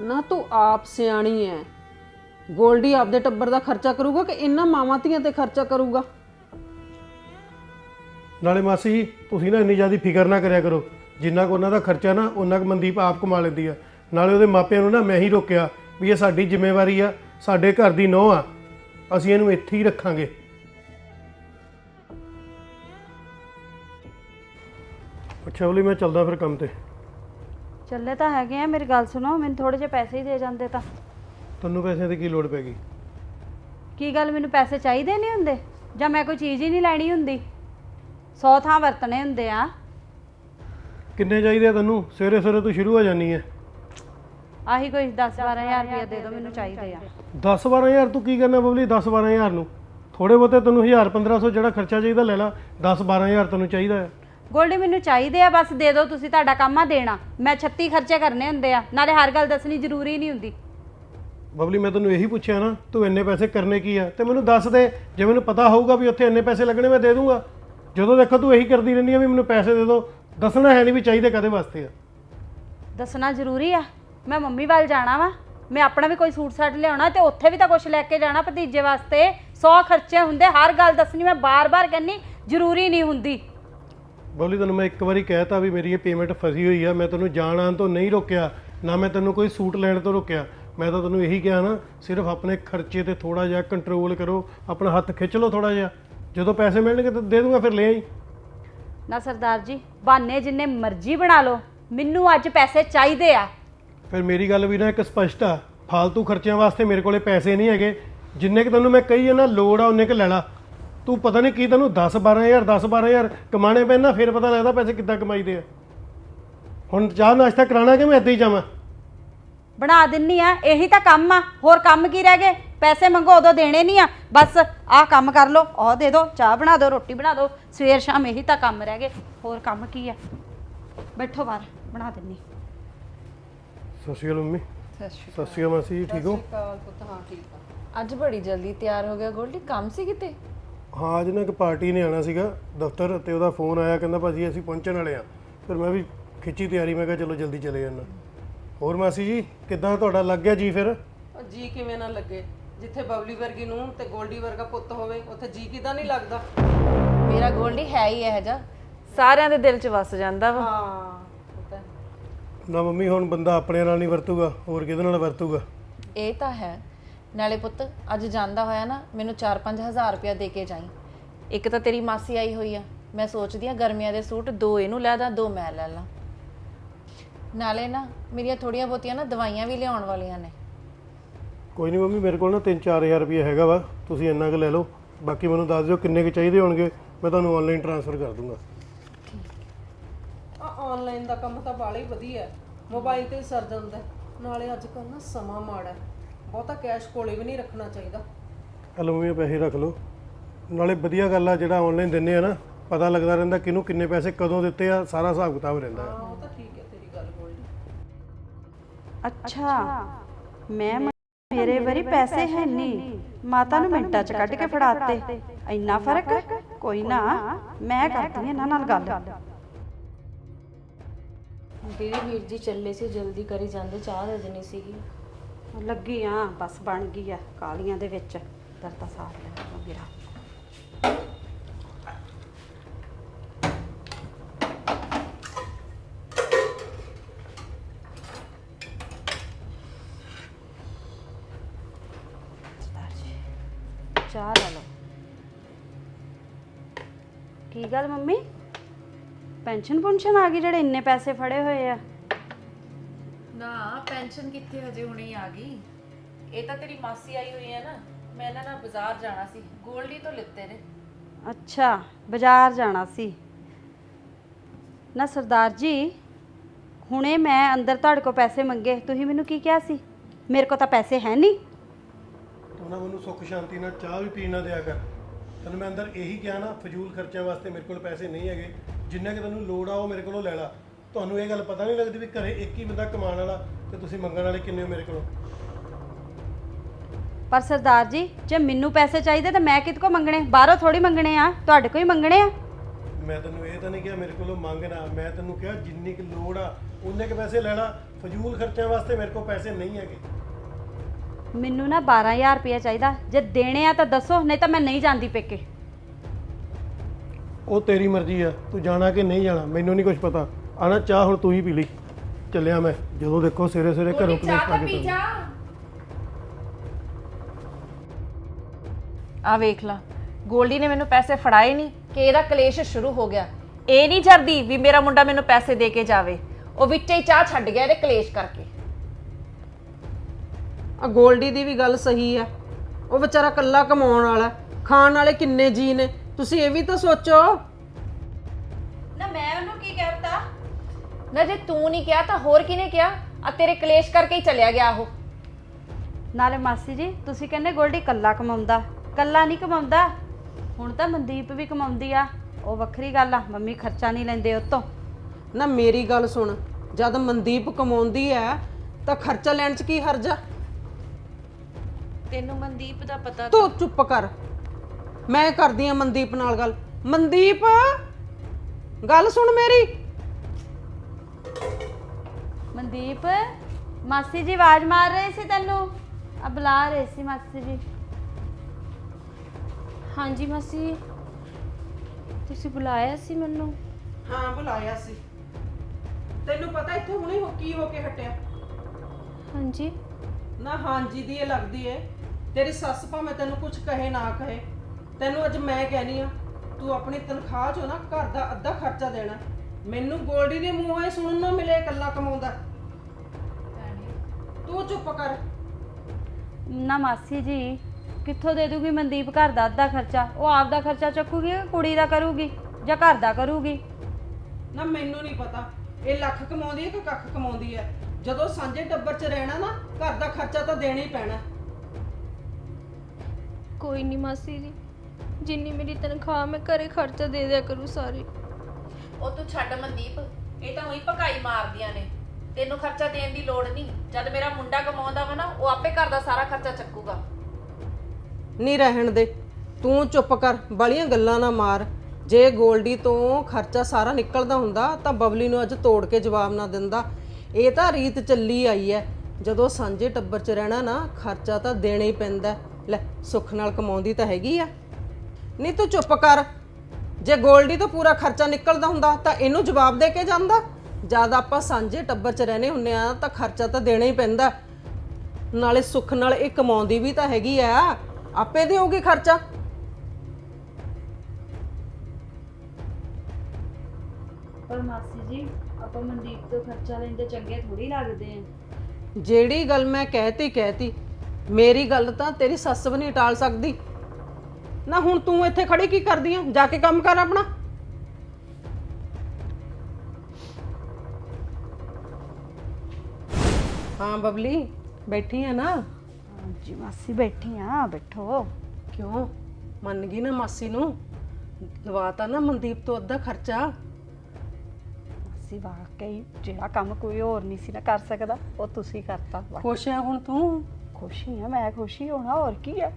ਨਾ ਤੂੰ ਆਪ ਸਿਆਣੀ ਐ। ਗੋਲਡੀ ਆਪਦੇ ਟੱਬਰ ਦਾ ਖਰਚਾ ਕਰੂਗਾ ਕਿ ਇਹਨਾਂ ਮਾਵਾਂ ਧੀਆਂ ਤੇ ਖਰਚਾ ਕਰੂਗਾ? ਨਾਲੇ ਮਾਸੀ, ਤੁਸੀਂ ਨਾ ਇੰਨੀ ਜ਼ਿਆਦਾ ਫਿਕਰ ਨਾ ਕਰਿਆ ਕਰੋ। ਜਿੰਨਾ ਕੁ ਉਹਨਾਂ ਦਾ ਖਰਚਾ ਨਾ ਉਹਨਾਂ ਕੁ ਮਨਦੀਪ ਆਪ ਕਮਾ ਲੈਂਦੀ ਆ। ਨਾਲੇ ਉਹਦੇ ਮਾਪਿਆਂ ਨੂੰ ਨਾ ਮੈਂ ਹੀ ਰੋਕਿਆ ਵੀ ਇਹ ਸਾਡੀ ਜ਼ਿੰਮੇਵਾਰੀ ਆ, ਸਾਡੇ ਘਰ ਦੀ ਨੋਹ ਆ। ਅਸੀਂ ਇਹਨੂੰ ਇੱਥੇ ਹੀ ਰੱਖਾਂਗੇ। ਅੱਛਾ ਬਲੀ ਮੈਂ ਚੱਲਦਾ ਫਿਰ ਕੰਮ ਤੇ। ਚੱਲੇ ਤਾਂ ਹੈਗੇ ਆ ਮੇਰੀ ਗੱਲ ਸੁਣੋ ਮੈਨੂੰ ਥੋੜੇ ਜਿਹੇ ਪੈਸੇ ਹੀ ਦੇ ਜਾਂਦੇ ਤਾਂ। ਤੈਨੂੰ ਪੈਸਿਆਂ ਦੀ ਕੀ ਲੋੜ ਪੈ ਗਈ? ਕੀ ਗੱਲ ਮੈਨੂੰ ਪੈਸੇ ਚਾਹੀਦੇ ਨਹੀਂ ਹੁੰਦੇ? ਜਾਂ ਮੈਂ ਕੋਈ ਚੀਜ਼ ਹੀ ਨਹੀਂ ਲੈਣੀ ਹੁੰਦੀ? ਸੌ ਥਾਂ ਵਰਤਣੇ ਹੁੰਦੇ ਆ। ਕਿੰਨੇ ਚਾਹੀਦੇ ਆ ਤੈਨੂੰ? ਸਵੇਰੇ ਸਵੇਰੇ ਤੂੰ ਸ਼ੁਰੂ ਹੋ ਜਾਨੀ ਹੈ ਆਹੀ ਕੋਈ 10 12000 ਰੁਪਏ ਦੇ ਦਿਓ ਮੈਨੂੰ ਚਾਹੀਦੇ ਆ। 10 12000 ਤੂੰ ਕੀ ਕਰਨਾ ਬਬਲੀ? 10 12000 ਨੂੰ। ਥੋੜੇ ਬਹੁਤੇ ਤੈਨੂੰ 1000 1500 ਜਿਹੜਾ ਖਰਚਾ ਚਾਹੀਦਾ ਲੈ ਲੈ। 10 12000 ਤੈਨੂੰ ਚਾਹੀਦਾ ਹੈ ਗੋਲਡੀ ਮੈਨੂੰ ਚਾਹੀਦੇ ਆ ਬਸ ਦੇ ਦਿਓ ਤੁਸੀਂ ਤੁਹਾਡਾ ਕੰਮ ਆ ਦੇਣਾ। ਮੈਂ 36 ਖਰਚੇ ਕਰਨੇ ਹੁੰਦੇ ਆ ਨਾਲੇ ਹਰ ਗੱਲ ਦੱਸਣੀ ਜ਼ਰੂਰੀ ਨਹੀਂ ਹੁੰਦੀ। ਬਬਲੀ ਮੈਂ ਤੈਨੂੰ ਇਹੀ ਪੁੱਛਿਆ ਨਾ ਤੂੰ ਇੰਨੇ ਪੈਸੇ ਕਰਨੇ ਕੀ ਆ? ਤੇ ਮੈਨੂੰ ਦੱਸ ਦੇ ਜੇ ਮੈਨੂੰ ਪਤਾ ਹੋਊਗਾ ਵੀ ਉੱਥੇ ਇੰਨੇ ਪੈਸੇ ਲੱਗਣੇ ਮੈਂ ਦੇ ਦੂੰਗਾ। ਜਦੋਂ ਦੇਖੋ ਤੂੰ ਇਹੀ ਕਰਦੀ ਰਹਿੰਦੀ ਆ ਵੀ ਮੈਨੂੰ ਪੈਸੇ ਦੇ ਦਿਓ ਦੱਸਣਾ ਹੈ ਨਹੀਂ ਵੀ ਚਾਹੀਦੇ ਕਦੇ ਵਾਸਤੇ ਆ। ਦੱਸਣਾ ਜ਼ਰੂਰੀ ਆ ਮੈਂ ਮੰਮੀ ਵੱਲ ਜਾਣਾ ਵਾ ਮੈਂ ਆਪਣਾ ਵੀ ਕੋਈ ਸੂਟ ਸਾਟ ਲਿਆਉਣਾ ਤੇ ਉੱਥੇ ਵੀ ਤਾਂ ਕੁਝ ਲੈ ਕੇ ਜਾਣਾ ਭਤੀਜੇ ਵਾਸਤੇ। 100 ਖਰਚੇ ਹੁੰਦੇ ਹਰ ਗੱਲ ਦੱਸਣੀ ਮੈਂ ਬਾਰ-ਬਾਰ ਕਹਿੰਨੀ ਜ਼ਰੂਰੀ ਨਹੀਂ ਹੁੰਦੀ। ਬਬਲੀ ਤੈਨੂੰ ਮੈਂ ਇੱਕ ਵਾਰੀ ਕਹਿਤਾ ਵੀ ਮੇਰੀ ਇਹ ਪੇਮੈਂਟ ਫਸੀ ਹੋਈ ਆ ਮੈਂ ਤੈਨੂੰ ਜਾਣ ਆਉਣ ਤੋਂ ਨਹੀਂ ਰੋਕਿਆ ਨਾ ਮੈਂ ਤੈਨੂੰ ਕੋਈ ਸੂਟ ਲੈਣ ਤੋਂ ਰੋਕਿਆ। ਮੈਂ ਤਾਂ ਤੈਨੂੰ ਇਹੀ ਕਿਹਾ ਨਾ ਸਿਰਫ ਆਪਣੇ ਖਰਚੇ ਤੇ ਥੋੜਾ ਜਿਹਾ ਕੰਟਰੋਲ ਕਰੋ ਆਪਣਾ ਹੱਥ ਖਿੱਚ ਲਓ ਥੋੜਾ ਜਿਹਾ। ਜਦੋਂ ਪੈਸੇ ਮਿਲਣਗੇ ਤਾਂ ਦੇ ਦੂੰਗਾ ਫਿਰ ਲੈ ਆਈ। ਨਾ ਸਰਦਾਰ ਜੀ ਬਾਨੇ ਜਿੰਨੇ ਮਰਜ਼ੀ ਬਣਾ ਲਓ ਮੈਨੂੰ ਅੱਜ ਪੈਸੇ ਚਾਹੀਦੇ ਆ। ਫਿਰ ਮੇਰੀ ਗੱਲ ਵੀ ਨਾ ਇੱਕ ਸਪਸ਼ਟ ਆ ਫालतू ਖਰਚਿਆਂ ਵਾਸਤੇ ਮੇਰੇ ਕੋਲੇ ਪੈਸੇ ਨਹੀਂ ਹੈਗੇ ਜਿੰਨੇ ਕਿ ਤੈਨੂੰ ਮੈਂ ਕਹੀ ਨਾ ਲੋੜ ਆ ਉਹਨੇ ਕਿ ਲੈ ਲਾ। ਤੂੰ ਪਤਾ ਨਹੀਂ ਕੀ ਤੈਨੂੰ 10 12000 10 12000 ਕਮਾਣੇ ਪੈਣ ਫਿਰ ਪਤਾ ਲੱਗਦਾ ਪੈਸੇ ਕਿੱਦਾਂ ਕਮਾਈਦੇ ਆ। ਹੁਣ ਚਾਹ ਨਾਸ਼ਤਾ ਕਰਾਣਾ ਕਿ ਮੈਂ ਇੱਦਾਂ ਹੀ ਜਾਵਾਂ? ਬਣਾ ਦਿੰਨੀ ਆ ਇਹੀ ਤਾਂ ਕੰਮ ਆ। ਹੋਰ ਕੰਮ ਕੀ ਰਹਿ ਗਏ? ਪੈਸੇ ਮੰਗੋ ਉਦੋਂ ਦੇਣੇ ਨਹੀਂ ਆ। ਬਸ ਆਹ ਕੰਮ ਕਰ ਲਓ ਉਹ ਦੇ ਦਿਓ ਚਾਹ ਬਣਾ ਦਿਓ ਰੋਟੀ ਬਣਾ ਦਿਓ ਸਵੇਰ ਸ਼ਾਮ ਇਹੀ ਤਾਂ ਕੰਮ ਰਹਿ ਗਏ। ਹੋਰ ਕੰਮ ਕੀ ਆ? ਬੈਠੋ ਬਾਹਰ ਬਣਾ ਦਿੰਨੀ। ਸਤਿ ਸ਼੍ਰੀ ਅਕਾਲ ਮੰਮੀ। ਸਤਿ ਸ਼੍ਰੀ ਅਕਾਲ ਮਾਸੀ ਜੀ ਠੀਕ ਹੋ? ਕਾਲ ਪੁੱਤ ਹਾਂ ਠੀਕ ਆ। ਅਕਾਲ ਅੱਜ ਬੜੀ ਜਲਦੀ ਤਿਆਰ ਹੋ ਗਿਆ ਗੋਲਡੀ ਕੰਮ ਸੀ ਕਿਤੇ? ਹਾਂ ਅੱਜ ਨਾ ਇੱਕ ਪਾਰਟੀ ਨੇ ਆਣਾ ਸੀਗਾ ਦਫ਼ਤਰ ਤੇ ਉਹਦਾ ਫੋਨ ਆਇਆ ਕਹਿੰਦਾ ਭਾਜੀ ਅਸੀਂ ਪਹੁੰਚਣ ਵਾਲੇ ਆ ਫਿਰ ਮੈਂ ਵੀ ਖਿੱਚੀ ਤਿਆਰੀ ਮੈਂ ਕਿਹਾ ਚਲੋ ਜਲਦੀ ਚਲੇ ਜਾਣਾ ਹੋਰ ਮਾਸੀ ਜੀ ਕਿੱਦਾਂ ਤੁਹਾਡਾ ਲੱਗ ਗਿਆ ਜੀ ਫਿਰ? ਉਹ ਜੀ ਕਿਵੇਂ ਨਾ ਲੱਗੇ। ਜਿੱਥੇ ਬਬਲੀ ਵਰਗੀ ਨੂੰ ਤੇ ਗੋਲਡੀ ਵਰਗਾ ਪੁੱਤ ਹੋਵੇ ਉੱਥੇ ਜੀ ਕਿਦਾਂ ਨਹੀਂ ਲੱਗਦਾ। ਮੇਰਾ ਗੋਲਡੀ ਹੈ ਹੀ ਇਹ ਜਾ ਸਾਰਿਆਂ ਦੇ ਦਿਲ 'ਚ ਵਸ ਜਾਂਦਾ ਵਾ। ਹਾਂ ਪਤਾ ਨਾ ਮੰਮੀ ਹੁਣ ਬੰਦਾ ਆਪਣੇ ਨਾਲ ਨਹੀਂ ਵਰਤੂਗਾ ਹੋਰ ਕਿਹਦੇ ਨਾਲ ਵਰਤੂਗਾ? ਇਹ ਤਾਂ ਹੈ। ਨਾਲੇ ਪੁੱਤ ਅੱਜ ਜਾਂਦਾ ਹੋਇਆ ਨਾ ਮੈਨੂੰ 4-5 ਹਜ਼ਾਰ ਰੁਪਇਆ ਦੇ ਕੇ ਜਾਈ। ਇੱਕ ਤਾਂ ਤੇਰੀ ਮਾਸੀ ਆਈ ਹੋਈ ਆ। ਮੈਂ ਸੋਚਦੀ ਆ ਗਰਮੀਆਂ ਦੇ ਸੂਟ ਦੋ ਇਹਨੂੰ ਲੈ ਦਾਂ ਦੋ ਮੈਂ ਲੈ ਲਾਂ। ਨਾਲੇ ਨਾ ਮੇਰੀਆਂ ਥੋੜੀਆਂ ਬਹੁਤੀਆਂ ਨਾ ਦਵਾਈਆਂ ਵੀ ਲਿਆਉਣ ਵਾਲੀਆਂ ਨੇ। ਕੋਈ ਨਹੀਂ ਮੰਮੀ ਮੇਰੇ ਕੋਲ ਨਾ 3-4000 ਰੁਪਏ ਹੈਗਾ ਵਾ। ਤੁਸੀਂ ਇੰਨਾ ਕੁ ਲੈ ਲਓ। ਬਾਕੀ ਮੈਨੂੰ ਦੱਸ ਦਿਓ ਕਿੰਨੇ ਕੁ ਚਾਹੀਦੇ ਹੋਣਗੇ। ਮੈਂ ਤੁਹਾਨੂੰ ਆਨਲਾਈਨ ਟ੍ਰਾਂਸਫਰ ਕਰ ਦੂੰਗਾ। ਆ ਆਨਲਾਈਨ ਦਾ ਕੰਮ ਤਾਂ ਬਾਲਾ ਹੀ ਵਧੀਆ। ਹੈ ਮੋਬਾਈਲ ਤੇ ਹੀ ਸਰ ਜਾਂਦਾ। ਹੈ। ਨਾਲੇ ਅੱਜ ਕੱਲ੍ਹ ਨਾ ਸਮਾਂ ਮਾੜਾ ਹੈ। ਬਹੁਤਾ ਕੈਸ਼ ਕੋਲੇ ਵੀ ਨਹੀਂ ਰੱਖਣਾ ਚਾਹੀਦਾ। ਇਹ ਪੈਸੇ ਰੱਖ ਲਓ। ਨਾਲੇ ਵਧੀਆ ਗੱਲ ਆ ਜਿਹੜਾ ਆਨਲਾਈਨ ਦਿੰਦੇ ਆ ਨਾ ਪਤਾ ਲੱਗਦਾ ਰਹਿੰਦਾ ਕਿਹਨੂੰ ਕਿੰਨੇ ਪੈਸੇ ਕਦੋਂ ਦਿੱਤੇ ਆ ਸਾਰਾ ਹਿਸਾਬ ਕਿਤਾਬ ਰਹਿੰਦਾ ਹੈ ਹਾਂ ਉਹ ਤਾਂ ਠੀਕ ਹੈ ਤੇਰੀ ਗੱਲ ਗੋਲਡੀ। ਅੱਛਾ ਮੈਂ ਮੇਰੇ ਵਾਰੀ ਪੈਸੇ ਹੈ ਨਹੀਂ। ਮਾਤਾ ਨੂੰ ਮਿੰਟਾਂ 'ਚ ਕੱਢ ਕੇ ਫੜਾਤੇ। ਇੰਨਾ ਫ਼ਰਕ? ਕੋਈ ਨਾ। ਮੈਂ ਕਰਦੀ ਹਾਂ ਇਹਨਾਂ ਨਾਲ ਗੱਲ। ਦੀਦੀ ਵੀਰ ਜੀ ਚੱਲੇ ਸੀ ਜਲਦੀ ਕਰੀ ਜਾਂਦੇ ਚਾਹ ਦੇ ਦੇਣੀ ਸੀਗੀ। ਲੱਗੀ ਆ, ਬਸ ਬਣ ਗਈ ਆ, ਕਾਲੀਆਂ ਦੇ ਵਿੱਚ। ਦਰਤਾ ਸਾਫ਼ ਲੈ ਮੇਰਾ। ਚਾਹ ਲੈ ਲਓ। ਕੀ ਗੱਲ ਮੰਮੀ? ਪੈਨਸ਼ਨ ਪੁੰਸ਼ਨ ਆ ਗਈ ਜਿਹੜੇ ਇੰਨੇ ਪੈਸੇ ਫੜੇ ਹੋਏ ਆ। ਪੈਨਸ਼ਨ ਕਿੱਥੇ ਹਜੇ ਹੁਣੇ ਹੀ ਆ ਗਈ। ਇਹ ਤਾਂ ਤੇਰੀ ਮਾਸੀ ਆਈ ਹੋਈ ਹੈ ਨਾ ਮੈਂ ਇਹਨਾਂ ਨਾਲ ਬਾਜ਼ਾਰ ਜਾਣਾ ਸੀ ਗੋਲਡੀ ਤੋਂ ਲਿੱਤੇ ਨੇ। ਅੱਛਾ ਬਾਜ਼ਾਰ ਜਾਣਾ ਸੀ। ਨਾ ਸਰਦਾਰ ਜੀ ਹੁਣੇ ਮੈਂ ਅੰਦਰ ਤੁਹਾਡੇ ਕੋਲ ਪੈਸੇ ਮੰਗੇ ਤੁਸੀਂ ਮੈਨੂੰ ਕੀ ਕਿਹਾ ਸੀ? ਮੇਰੇ ਕੋਲ ਤਾਂ ਪੈਸੇ ਹੈ ਨਹੀਂ। ਤੂੰ ਨਾ ਮੈਨੂੰ ਸੁੱਖ ਸ਼ਾਂਤੀ ਨਾਲ ਚਾਹ ਵੀ ਪੀਣ ਨਾ ਦਿਆ ਕਰ। ਤੈਨੂੰ ਮੈਂ ਅੰਦਰ ਇਹੀ ਕਿਹਾ ਨਾ ਫਜ਼ੂਲ ਖਰਚਿਆਂ ਵਾਸਤੇ ਮੇਰੇ ਕੋਲ ਪੈਸੇ ਨਹੀਂ ਹੈਗੇ। ਜਿੰਨਾ ਕਿ ਤੈਨੂੰ ਲੋੜ ਆ ਉਹ ਮੇਰੇ ਕੋਲੋਂ ਲੈ ਲਾ। ਤੁਹਾਨੂੰ ਇਹ ਗੱਲ ਪਤਾ ਨਹੀਂ ਲੱਗਦੀ ਵੀ ਘਰੇ ਇੱਕ ਹੀ ਬੰਦਾ ਕਮਾਉਣ ਵਾਲਾ ਤੇ ਤੁਸੀਂ ਮੰਗਣ ਵਾਲੇ ਕਿੰਨੇ ਹੋ ਮੇਰੇ ਕੋਲੋਂ? ਪਰ ਸਰਦਾਰ ਜੀ ਜੇ ਮੈਨੂੰ ਪੈਸੇ ਚਾਹੀਦੇ ਤਾਂ ਮੈਂ ਕਿਹਦੇ ਕੋ ਮੰਗਣੇ? ਬਾਹਰੋਂ ਥੋੜੀ ਮੰਗਣੇ ਆ ਤੁਹਾਡੇ ਹੀ ਮੰਗਣੇ ਆ। ਮੈਂ ਤੈਨੂੰ ਇਹ ਤਾਂ ਨਹੀਂ ਕਿਹਾ ਮੇਰੇ ਕੋਲੋਂ ਮੰਗ ਨਾ ਮੈਂ ਤੈਨੂੰ ਕਿਹਾ ਜਿੰਨੀ ਕੁ ਲੋੜ ਆ ਉਹਨੇ ਕੇ ਪੈਸੇ ਲੈ ਲਾ ਫਜ਼ੂਲ ਖਰਚਿਆਂ ਵਾਸਤੇ ਮੇਰੇ ਕੋਲ ਪੈਸੇ ਨਹੀਂ ਹੈਗੇ। ਮੈਨੂੰ ਨਾ 12000 ਰੁਪਇਆ ਚਾਹੀਦਾ ਜੇ ਦੇਣੇ ਆ ਤਾਂ ਦੱਸੋ ਨਹੀਂ ਤਾਂ ਮੈਂ ਨਹੀਂ ਜਾਂਦੀ ਪੇਕੇ। ਉਹ ਤੇਰੀ ਮਰਜ਼ੀ ਆ ਤੂੰ ਜਾਣਾ ਕਿ ਨਹੀਂ ਜਾਣਾ ਮੈਨੂੰ ਨਹੀਂ ਕੁਝ ਪਤਾ। ਆਣਾ ਚਾਹ ਹੁਣ ਤੂੰ ਹੀ ਪੀ ਲਈ। ਚੱਲਿਆ ਮੈਂ ਜਦੋਂ ਦੇਖੋ ਸਵੇਰੇ ਸਵੇਰੇ ਘਰੋਂ ਕਲੇਸ਼ ਪਾ ਕੇ ਤੁਰ ਆ ਵੇਖ ਲਾ ਗੋਲਡੀ ਨੇ ਮੈਨੂੰ ਪੈਸੇ ਫੜਾਏ ਨਹੀਂ ਕਿ ਇਹਦਾ ਕਲੇਸ਼ ਸ਼ੁਰੂ ਹੋ ਗਿਆ। ਇਹ ਨਹੀਂ ਜਰਦੀ ਵੀ ਮੇਰਾ ਮੁੰਡਾ ਮੈਨੂੰ ਪੈਸੇ ਦੇ ਕੇ ਜਾਵੇ। ਉਹ ਵਿੱਚੇ ਹੀ ਚਾਹ ਛੱਡ ਗਿਆ ਇਹਦੇ ਕਲੇਸ਼ ਕਰਕੇ। ਆ ਗੋਲਡੀ ਦੀ ਵੀ ਗੱਲ ਸਹੀ ਹੈ ਉਹ ਵਿਚਾਰਾ ਕੱਲਾ ਕਮਾਉਣ ਵਾਲਾ। ਖਾਣ ਵਾਲੇ ਕਿੰਨੇ ਜੀ ਨੇ। ਤੁਸੀਂ ਇਹ ਵੀ ਤਾਂ ਸੋਚੋ। ਨਾ ਜੇ ਤੂੰ ਨਹੀਂ ਕਿਹਾ ਤਾਂ ਹੋਰ ਕਿਹਨੇ ਕਿਹਾ? ਆ ਤੇਰੇ ਕਲੇਸ਼ ਕਰਕੇ ਹੀ ਚਲਿਆ ਗਿਆ ਉਹ। ਨਾਲੇ ਮਾਸੀ ਜੀ ਤੁਸੀਂ ਕਹਿੰਦੇ ਗੋਲਡੀ ਕੱਲਾ ਕਮਾਉਂਦਾ। ਕੱਲਾ ਨਹੀਂ ਕਮਾਉਂਦਾ। ਹੁਣ ਤਾਂ ਮਨਦੀਪ ਵੀ ਕਮਾਉਂਦੀ ਆ। ਉਹ ਵੱਖਰੀ ਗੱਲ ਆ ਮੰਮੀ ਖਰਚਾ ਨਹੀਂ ਲੈਂਦੇ ਉਤੋਂ। ਨਾ ਮੇਰੀ ਗੱਲ ਸੁਣ ਜਦ ਮਨਦੀਪ ਕਮਾਉਂਦੀ ਹੈ ਤਾਂ ਖਰਚਾ ਲੈਣ 'ਚ ਕੀ ਹਰਜ ਆ? ਤੈਨੂੰ ਮਨਦੀਪ ਦਾ ਪਤਾ ਤੂੰ ਚੁੱਪ ਕਰ। ਮੈਂ ਕਰਦੀ ਆ ਮਨਦੀਪ ਨਾਲ ਗੱਲ। ਮਨਦੀਪ! ਗੱਲ ਸੁਣ ਮੇਰੀ। ਮਨਦੀਪ ਮਾਸੀ ਜੀ ਆਵਾਜ਼ ਮਾਰ ਰਹੇ ਸੀ ਤੈਨੂੰ? ਆ ਬੁਲਾ ਰਹੇ ਸੀ ਮਾਸੀ ਜੀ। ਹਾਂਜੀ ਮਾਸੀ। ਤੁਸੀਂ ਬੁਲਾਇਆ ਸੀ ਮੈਨੂੰ? ਹਾਂ ਬੁਲਾਇਆ ਸੀ। ਤੈਨੂੰ ਪਤਾ ਇੱਥੇ ਹੁਣੇ ਹੋ ਕੀ ਹੋ ਕੇ ਹਟਿਆ? ਹਾਂਜੀ। ਨਾ ਹਾਂਜੀ ਦੀ ਇਹ ਲੱਗਦੀ ਏ। ਤੇਰੀ ਸੱਸ ਭਾਵੇਂ ਤੈਨੂੰ ਕੁਝ ਕਹੇ ਨਾ ਕਹੇ। ਤੈਨੂੰ ਅੱਜ ਮੈਂ ਕਹਿਨੀ ਆ ਤੂੰ ਆਪਣੀ ਤਨਖਾਹ ਚੋਂ ਨਾ ਘਰ ਦਾ ਅੱਧਾ ਖਰਚਾ ਦੇਣਾ। ਮੈਨੂੰ ਗੋਲਡੀ ਦੇ ਮੂੰਹੋਂ ਇਹ ਸੁਣਨ ਨੂੰ ਮਿਲੇ ਇਕੱਲਾ ਕਮਾਉਂਦਾ। ਤੂੰ ਚੁੱਪ ਕਰ। ਨਾ ਮਾਸੀ ਜੀ ਕਿੱਥੋਂ ਦੇ ਦੂਗੀ ਮਨਦੀਪ ਘਰ ਦਾ ਅੱਧਾ ਖਰਚਾ? ਉਹ ਆਪ ਦਾ ਖਰਚਾ ਚੱਕੂਗੀ ਕਿ ਕੁੜੀ ਦਾ ਕਰੂਗੀ ਜਾਂ ਘਰ ਦਾ ਕਰੂਗੀ? ਨਾ ਮੈਨੂੰ ਨਹੀਂ ਪਤਾ। ਇਹ ਲੱਖ ਕਮਾਉਂਦੀ ਹੈ ਕਿ ਕੱਖ ਕਮਾਉਂਦੀ ਹੈ? ਜਦੋਂ ਸਾਂਝੇ ਟੱਬਰ 'ਚ ਰਹਿਣਾ ਨਾ ਘਰ ਦਾ ਖਰਚਾ ਤਾਂ ਦੇਣਾ ਹੀ ਪੈਣਾ। ਕੋਈ ਨਹੀਂ ਮਾਸੀ ਜੀ ਜਿੰਨੀ ਮੇਰੀ ਤਨਖਾਹ ਮੈਂ ਘਰੇ ਖਰਚਾ ਦੇ ਦਿਆ ਕਰੂ ਸਾਰੇ। ਉਹ ਤੂੰ ਛੱਡ ਮਨਦੀਪ ਇਹ ਤਾਂ ਉਹੀ ਭਕਾਈ ਮਾਰਦੀਆਂ ਨੇ। ਤੈਨੂੰ ਖਰਚਾ ਦੇਣ ਦੀ ਲੋੜ ਨਹੀਂ। ਜਦ ਮੇਰਾ ਮੁੰਡਾ ਕਮਾਉਂਦਾ ਵਾ ਨਾ, ਉਹ ਆਪੇ ਘਰ ਦਾ ਸਾਰਾ ਖਰਚਾ ਚੱਕੂਗਾ। ਨਹੀਂ ਰਹਿਣ ਦੇ। ਤੂੰ ਚੁੱਪ ਕਰ ਬੜੀਆਂ ਗੱਲਾਂ ਨਾ ਮਾਰ। ਜੇ ਗੋਲਡੀ ਤੋਂ ਖਰਚਾ ਸਾਰਾ ਨਿਕਲਦਾ ਹੁੰਦਾ, ਤਾਂ ਬਬਲੀ ਨੂੰ ਅੱਜ ਤੋੜ ਕੇ ਜਵਾਬ ਨਾ ਦਿੰਦਾ। ਇਹ ਤਾਂ ਰੀਤ ਚੱਲੀ ਆਈ ਹੈ ਜਦੋਂ ਸਾਂਝੇ ਟੱਬਰ 'ਚ ਰਹਿਣਾ ਨਾ, ਖਰਚਾ ਤਾਂ ਦੇਣਾ ਹੀ ਪੈਂਦਾ ਲੈ, ਸੁੱਖ ਨਾਲ ਕਮਾਉਂਦੀ ਤਾਂ ਹੈਗੀ ਆ। ਨਹੀਂ ਤੂੰ ਚੁੱਪ ਕਰ। ਜੇ ਗੋਲਡੀ ਤੋਂ ਪੂਰਾ ਖਰਚਾ ਨਿਕਲਦਾ ਹੁੰਦਾ, ਤਾਂ ਇਹਨੂੰ ਜਵਾਬ ਦੇ ਕੇ ਜਾਂਦਾ। ਜਦ ਆਪਾਂ ਸਾਂਝੇ ਟੱਬਰ 'ਚ ਰਹਨੇ ਹੁੰਨੇ ਆ ਤਾਂ ਖਰਚਾ ਤਾਂ ਦੇਣਾ ਹੀ ਪੈਂਦਾ। ਨਾਲੇ ਸੁੱਖ ਨਾਲ ਇਹ ਕਮਾਉਂਦੀ ਵੀ ਤਾਂ ਹੈਗੀ ਆ। ਆਪੇ ਦੇਊਗੀ ਖਰਚਾ। ਪਰ ਮਾਸੀ ਜੀ ਆਪਾਂ ਮਨਦੀਪ ਤੋਂ ਖਰਚਾ ਲੈਂਦੇ ਚੰਗੇ ਥੋੜੀ ਲੱਗਦੇ ਆ। ਜਿਹੜੀ ਗੱਲ ਮੈਂ ਕਹਿਤੀ ਕਹਿਤੀ। ਮੇਰੀ ਗੱਲ ਤਾਂ ਤੇਰੀ ਸੱਸ ਵੀ ਨਹੀਂ ਟਾਲ ਸਕਦੀ। ਨਾ ਹੁਣ ਤੂੰ ਇੱਥੇ ਖੜੀ ਕੀ ਕਰਦੀ ਆ? ਜਾ ਕੇ ਕੰਮ ਕਰ ਆਪਣਾ। ਹਾਂ ਬਬਲੀ ਬੈਠੀ ਆ ਨਾ? ਹਾਂਜੀ ਮਾਸੀ ਬੈਠੀ ਆ ਬੈਠੋ। ਕਿਉਂ? ਮੰਨ ਗਈ ਨਾ ਮਾਸੀ ਨੂੰ? ਲਵਾਤਾ ਨਾ ਮਨਦੀਪ ਤੋਂ ਅੱਧਾ ਖਰਚਾ? ਮਾਸੀ ਵਾਕਈ ਜਿਹੜਾ ਕੰਮ ਕੋਈ ਹੋਰ ਨਹੀਂ ਸੀ ਨਾ ਕਰ ਸਕਦਾ ਉਹ ਤੁਸੀਂ ਕਰਤਾ। ਖੁਸ਼ ਆ ਹੁਣ ਤੂੰ? ਖੁਸ਼ੀ ਆ ਮੈਂ ਖੁਸ਼ੀ ਹੋਣਾ ਹੋਰ ਕੀ ਆ?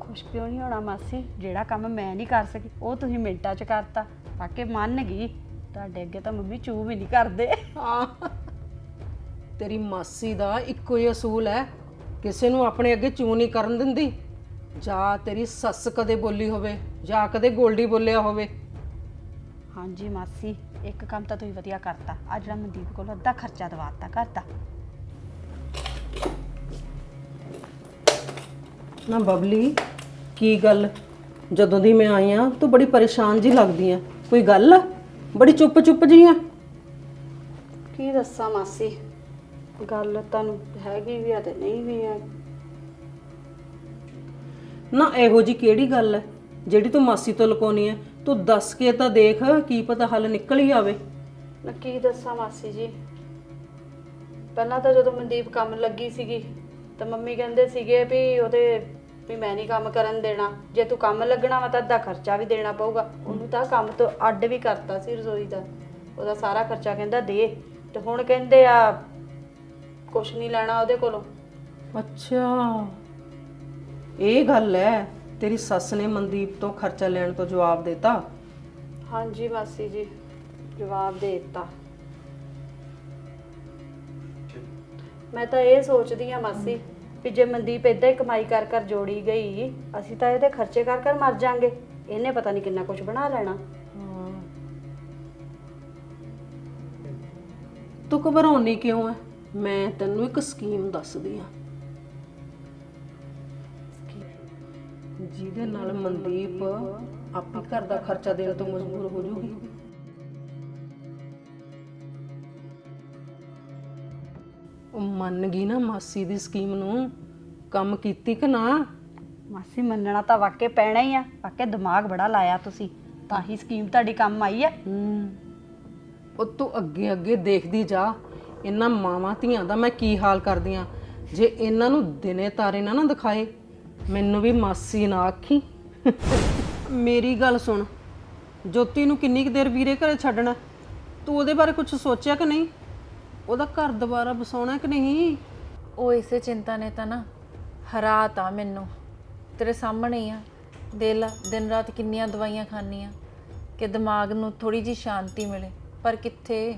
ਖੁਸ਼ ਕਿਉਂ ਨਹੀਂ ਹੋਣਾ ਮਾਸੀ? ਜਿਹੜਾ ਕੰਮ ਮੈਂ ਨਹੀਂ ਕਰ ਸਕੀ ਉਹ ਤੁਸੀਂ ਮਿੰਟਾਂ 'ਚ ਕਰਤਾ। ਵਾਕੇ ਮੰਨ ਗਈ। ਤੁਹਾਡੇ ਅੱਗੇ ਤਾਂ ਮੰਮੀ ਚੂ ਵੀ ਨਹੀਂ ਕਰਦੇ। ਹਾਂ। ਤੇਰੀ ਮਾਸੀ ਦਾ ਇੱਕੋ ਹੀ ਅਸੂਲ ਹੈ। ਕਿਸੇ ਨੂੰ ਆਪਣੇ ਅੱਗੇ ਚੂੰ ਨਹੀਂ ਕਰਨ ਦਿੰਦੀ। ਜਾਂ ਤੇਰੀ ਸੱਸ ਕਦੇ ਬੋਲੀ ਹੋਵੇ ਜਾਂ ਕਦੇ ਗੋਲਡੀ ਬੋਲਿਆ ਹੋਵੇ। ਹਾਂਜੀ ਮਾਸੀ ਇੱਕ ਕੰਮ ਤਾਂ ਤੁਸੀਂ ਵਧੀਆ ਕਰਤਾ। ਆ ਜਿਹੜਾ ਮਨਦੀਪ ਕੋਲ ਅੱਧਾ ਖਰਚਾ ਦਵਾਤਾ ਦਾ ਨਾ ਬਬਲੀ ਕੀ ਗੱਲ? ਜਦੋਂ ਦੀ ਮੈਂ ਆਈ ਆ ਤੂੰ ਬੜੀ ਪਰੇਸ਼ਾਨ ਜੀ ਲੱਗਦੀ ਆ। ਕੋਈ ਗੱਲ? ਆ ਬੜੀ ਚੁੱਪ ਚੁੱਪ ਜੀ ਆ। ਕੀ ਦੱਸਾਂ ਮਾਸੀ? ਗੱਲ ਤੁਹਾਨੂੰ ਹੈਗੀ ਵੀ ਆ ਤੇ ਨਹੀਂ ਵੀ ਆ। ਨਾ ਇਹੋ ਜੀ ਕਿਹੜੀ ਗੱਲ ਹੈ? ਜਿਹੜੀ ਤੂੰ ਮਾਸੀ ਤੋਂ ਲੁਕਾਉਣੀ ਹੈ। ਤੂੰ ਦੱਸ ਕੇ ਤਾਂ ਦੇਖ ਕੀ ਪਤਾ ਹੱਲ ਨਿਕਲ ਹੀ ਆਵੇ। ਨਾ ਕੀ ਦੱਸਾਂ ਮਾਸੀ ਜੀ? ਪਹਿਲਾਂ ਤਾਂ ਜਦੋਂ ਮਨਦੀਪ ਕੰਮ ਲੱਗੀ ਸੀਗੀ ਤਾਂ ਮੰਮੀ ਕਹਿੰਦੇ ਸੀਗੇ ਵੀ ਉਹਦੇ ਵੀ ਮੈਂ ਨਹੀਂ ਕੰਮ ਕਰਨ ਦੇਣਾ। ਜੇ ਤੂੰ ਕੰਮ ਲੱਗਣਾ ਵਾ ਤਾਂ ਅੱਧਾ ਖਰਚਾ ਵੀ ਦੇਣਾ ਪਊਗਾ। ਉਹਨੂੰ ਤਾਂ ਕੰਮ ਤੋਂ ਅੱਡ ਵੀ ਕਰਤਾ ਸੀ ਰਸੋਈ ਦਾ। ਉਹਦਾ ਸਾਰਾ ਖਰਚਾ ਕਹਿੰਦਾ ਦੇ। ਤੇ ਹੁਣ ਕਹਿੰਦੇ ਆ ਕੁਛ ਨਹੀਂ ਲੈਣਾ ਉਹਦੇ ਕੋਲੋਂ। ਅੱਛਾ। ਇਹ ਗੱਲ ਹੈ ਤੇਰੀ ਸੱਸ ਨੇ ਮਨਦੀਪ ਤੋਂ ਖਰਚਾ ਲੈਣ ਤੋਂ ਜਵਾਬ ਦਿੱਤਾ? ਹਾਂਜੀ ਮਾਸੀ ਜੀ ਜਵਾਬ ਦੇ ਦਿੱਤਾ। ਮੈਂ ਤਾਂ ਇਹ ਸੋਚਦੀ ਆ ਮਾਸੀ ਵੀ ਜੇ ਮਨਦੀਪ ਇਦਾਂ ਹੀ ਕਮਾਈ ਕਰ ਕਰ ਜੋੜੀ ਗਈ ਅਸੀਂ ਤਾਂ ਇਹਦੇ ਖਰਚੇ ਕਰ ਕਰ ਮਰ ਜਾਾਂਗੇ। ਇਹਨੇ ਪਤਾ ਨਹੀਂ ਕਿੰਨਾ ਕੁਝ ਬਣਾ ਲੈਣਾ। ਤੂੰ ਘਬਰਾਉਣੀ ਕਿਉਂ ਐ? ਮੈਂ ਤੈਨੂੰ ਇੱਕ ਸਕੀਮ ਦੱਸਦੀ ਆ ਜਿਹਦੇ ਨਾਲ ਮਨਦੀਪ ਆਪੇ ਘਰ ਦਾ ਖਰਚਾ ਦੇਣ ਤੋਂ ਮਜਬੂਰ ਹੋ ਜਾਊਗੀ। ਉਹ ਮੰਨ ਗਈ ਨਾ ਮਾਸੀ ਦੀ ਸਕੀਮ ਨੂੰ। ਕੰਮ ਕੀਤੀ ਕਿ ਨਾ? ਮਾਸੀ ਮੰਨਣਾ ਤਾਂ ਵਾਕੇ ਪੈਣਾ ਹੀ ਆ। ਵਾਕੇ ਦਿਮਾਗ ਬੜਾ ਲਾਇਆ ਤੁਸੀਂ। ਤਾਂ ਹੀ ਸਕੀਮ ਤੁਹਾਡੀ ਕੰਮ ਆਈ ਆ। ਹੂੰ। ਉਹ ਤੂੰ ਅੱਗੇ ਅੱਗੇ ਦੇਖਦੀ ਜਾ। ਇਹਨਾਂ ਮਾਵਾਂ ਧੀਆਂ ਦਾ ਮੈਂ ਕੀ ਹਾਲ ਕਰਦੀ ਕਰਦੀਆਂ ਜੇ ਇਹਨਾਂ ਨੂੰ ਦਿਨੇ ਤਾਰੇ ਨਾ ਨਾ ਦਿਖਾਏ, ਮੈਨੂੰ ਵੀ ਮਾਸੀ ਨਾ ਆਖੀ। ਮੇਰੀ ਗੱਲ ਸੁਣ। ਜੋਤੀ ਨੂੰ ਕਿੰਨੀ ਕੁ ਦੇਰ ਵੀਰੇ ਘਰੇ ਛੱਡਣਾ? ਤੂੰ ਉਹਦੇ ਬਾਰੇ ਕੁਝ ਸੋਚਿਆ ਕਿ ਨਹੀਂ? ਉਹਦਾ ਘਰ ਦੁਬਾਰਾ ਬਸਾਉਣਾ ਕਿ ਨਹੀਂ? ਉਹ ਇਸੇ ਚਿੰਤਾ ਨੇ ਤਾਂ ਨਾ ਹਰਾਤਾ ਮੈਨੂੰ। ਤੇਰੇ ਸਾਹਮਣੇ ਹੀ ਆ। ਦਿਲ ਲਾ, ਦਿਨ ਰਾਤ ਕਿੰਨੀਆਂ ਦਵਾਈਆਂ ਖਾਣੀਆਂ ਕਿ ਦਿਮਾਗ ਨੂੰ ਥੋੜੀ ਜੀ ਸ਼ਾਂਤੀ ਮਿਲੇ। ਪਰ ਕਿੱਥੇ?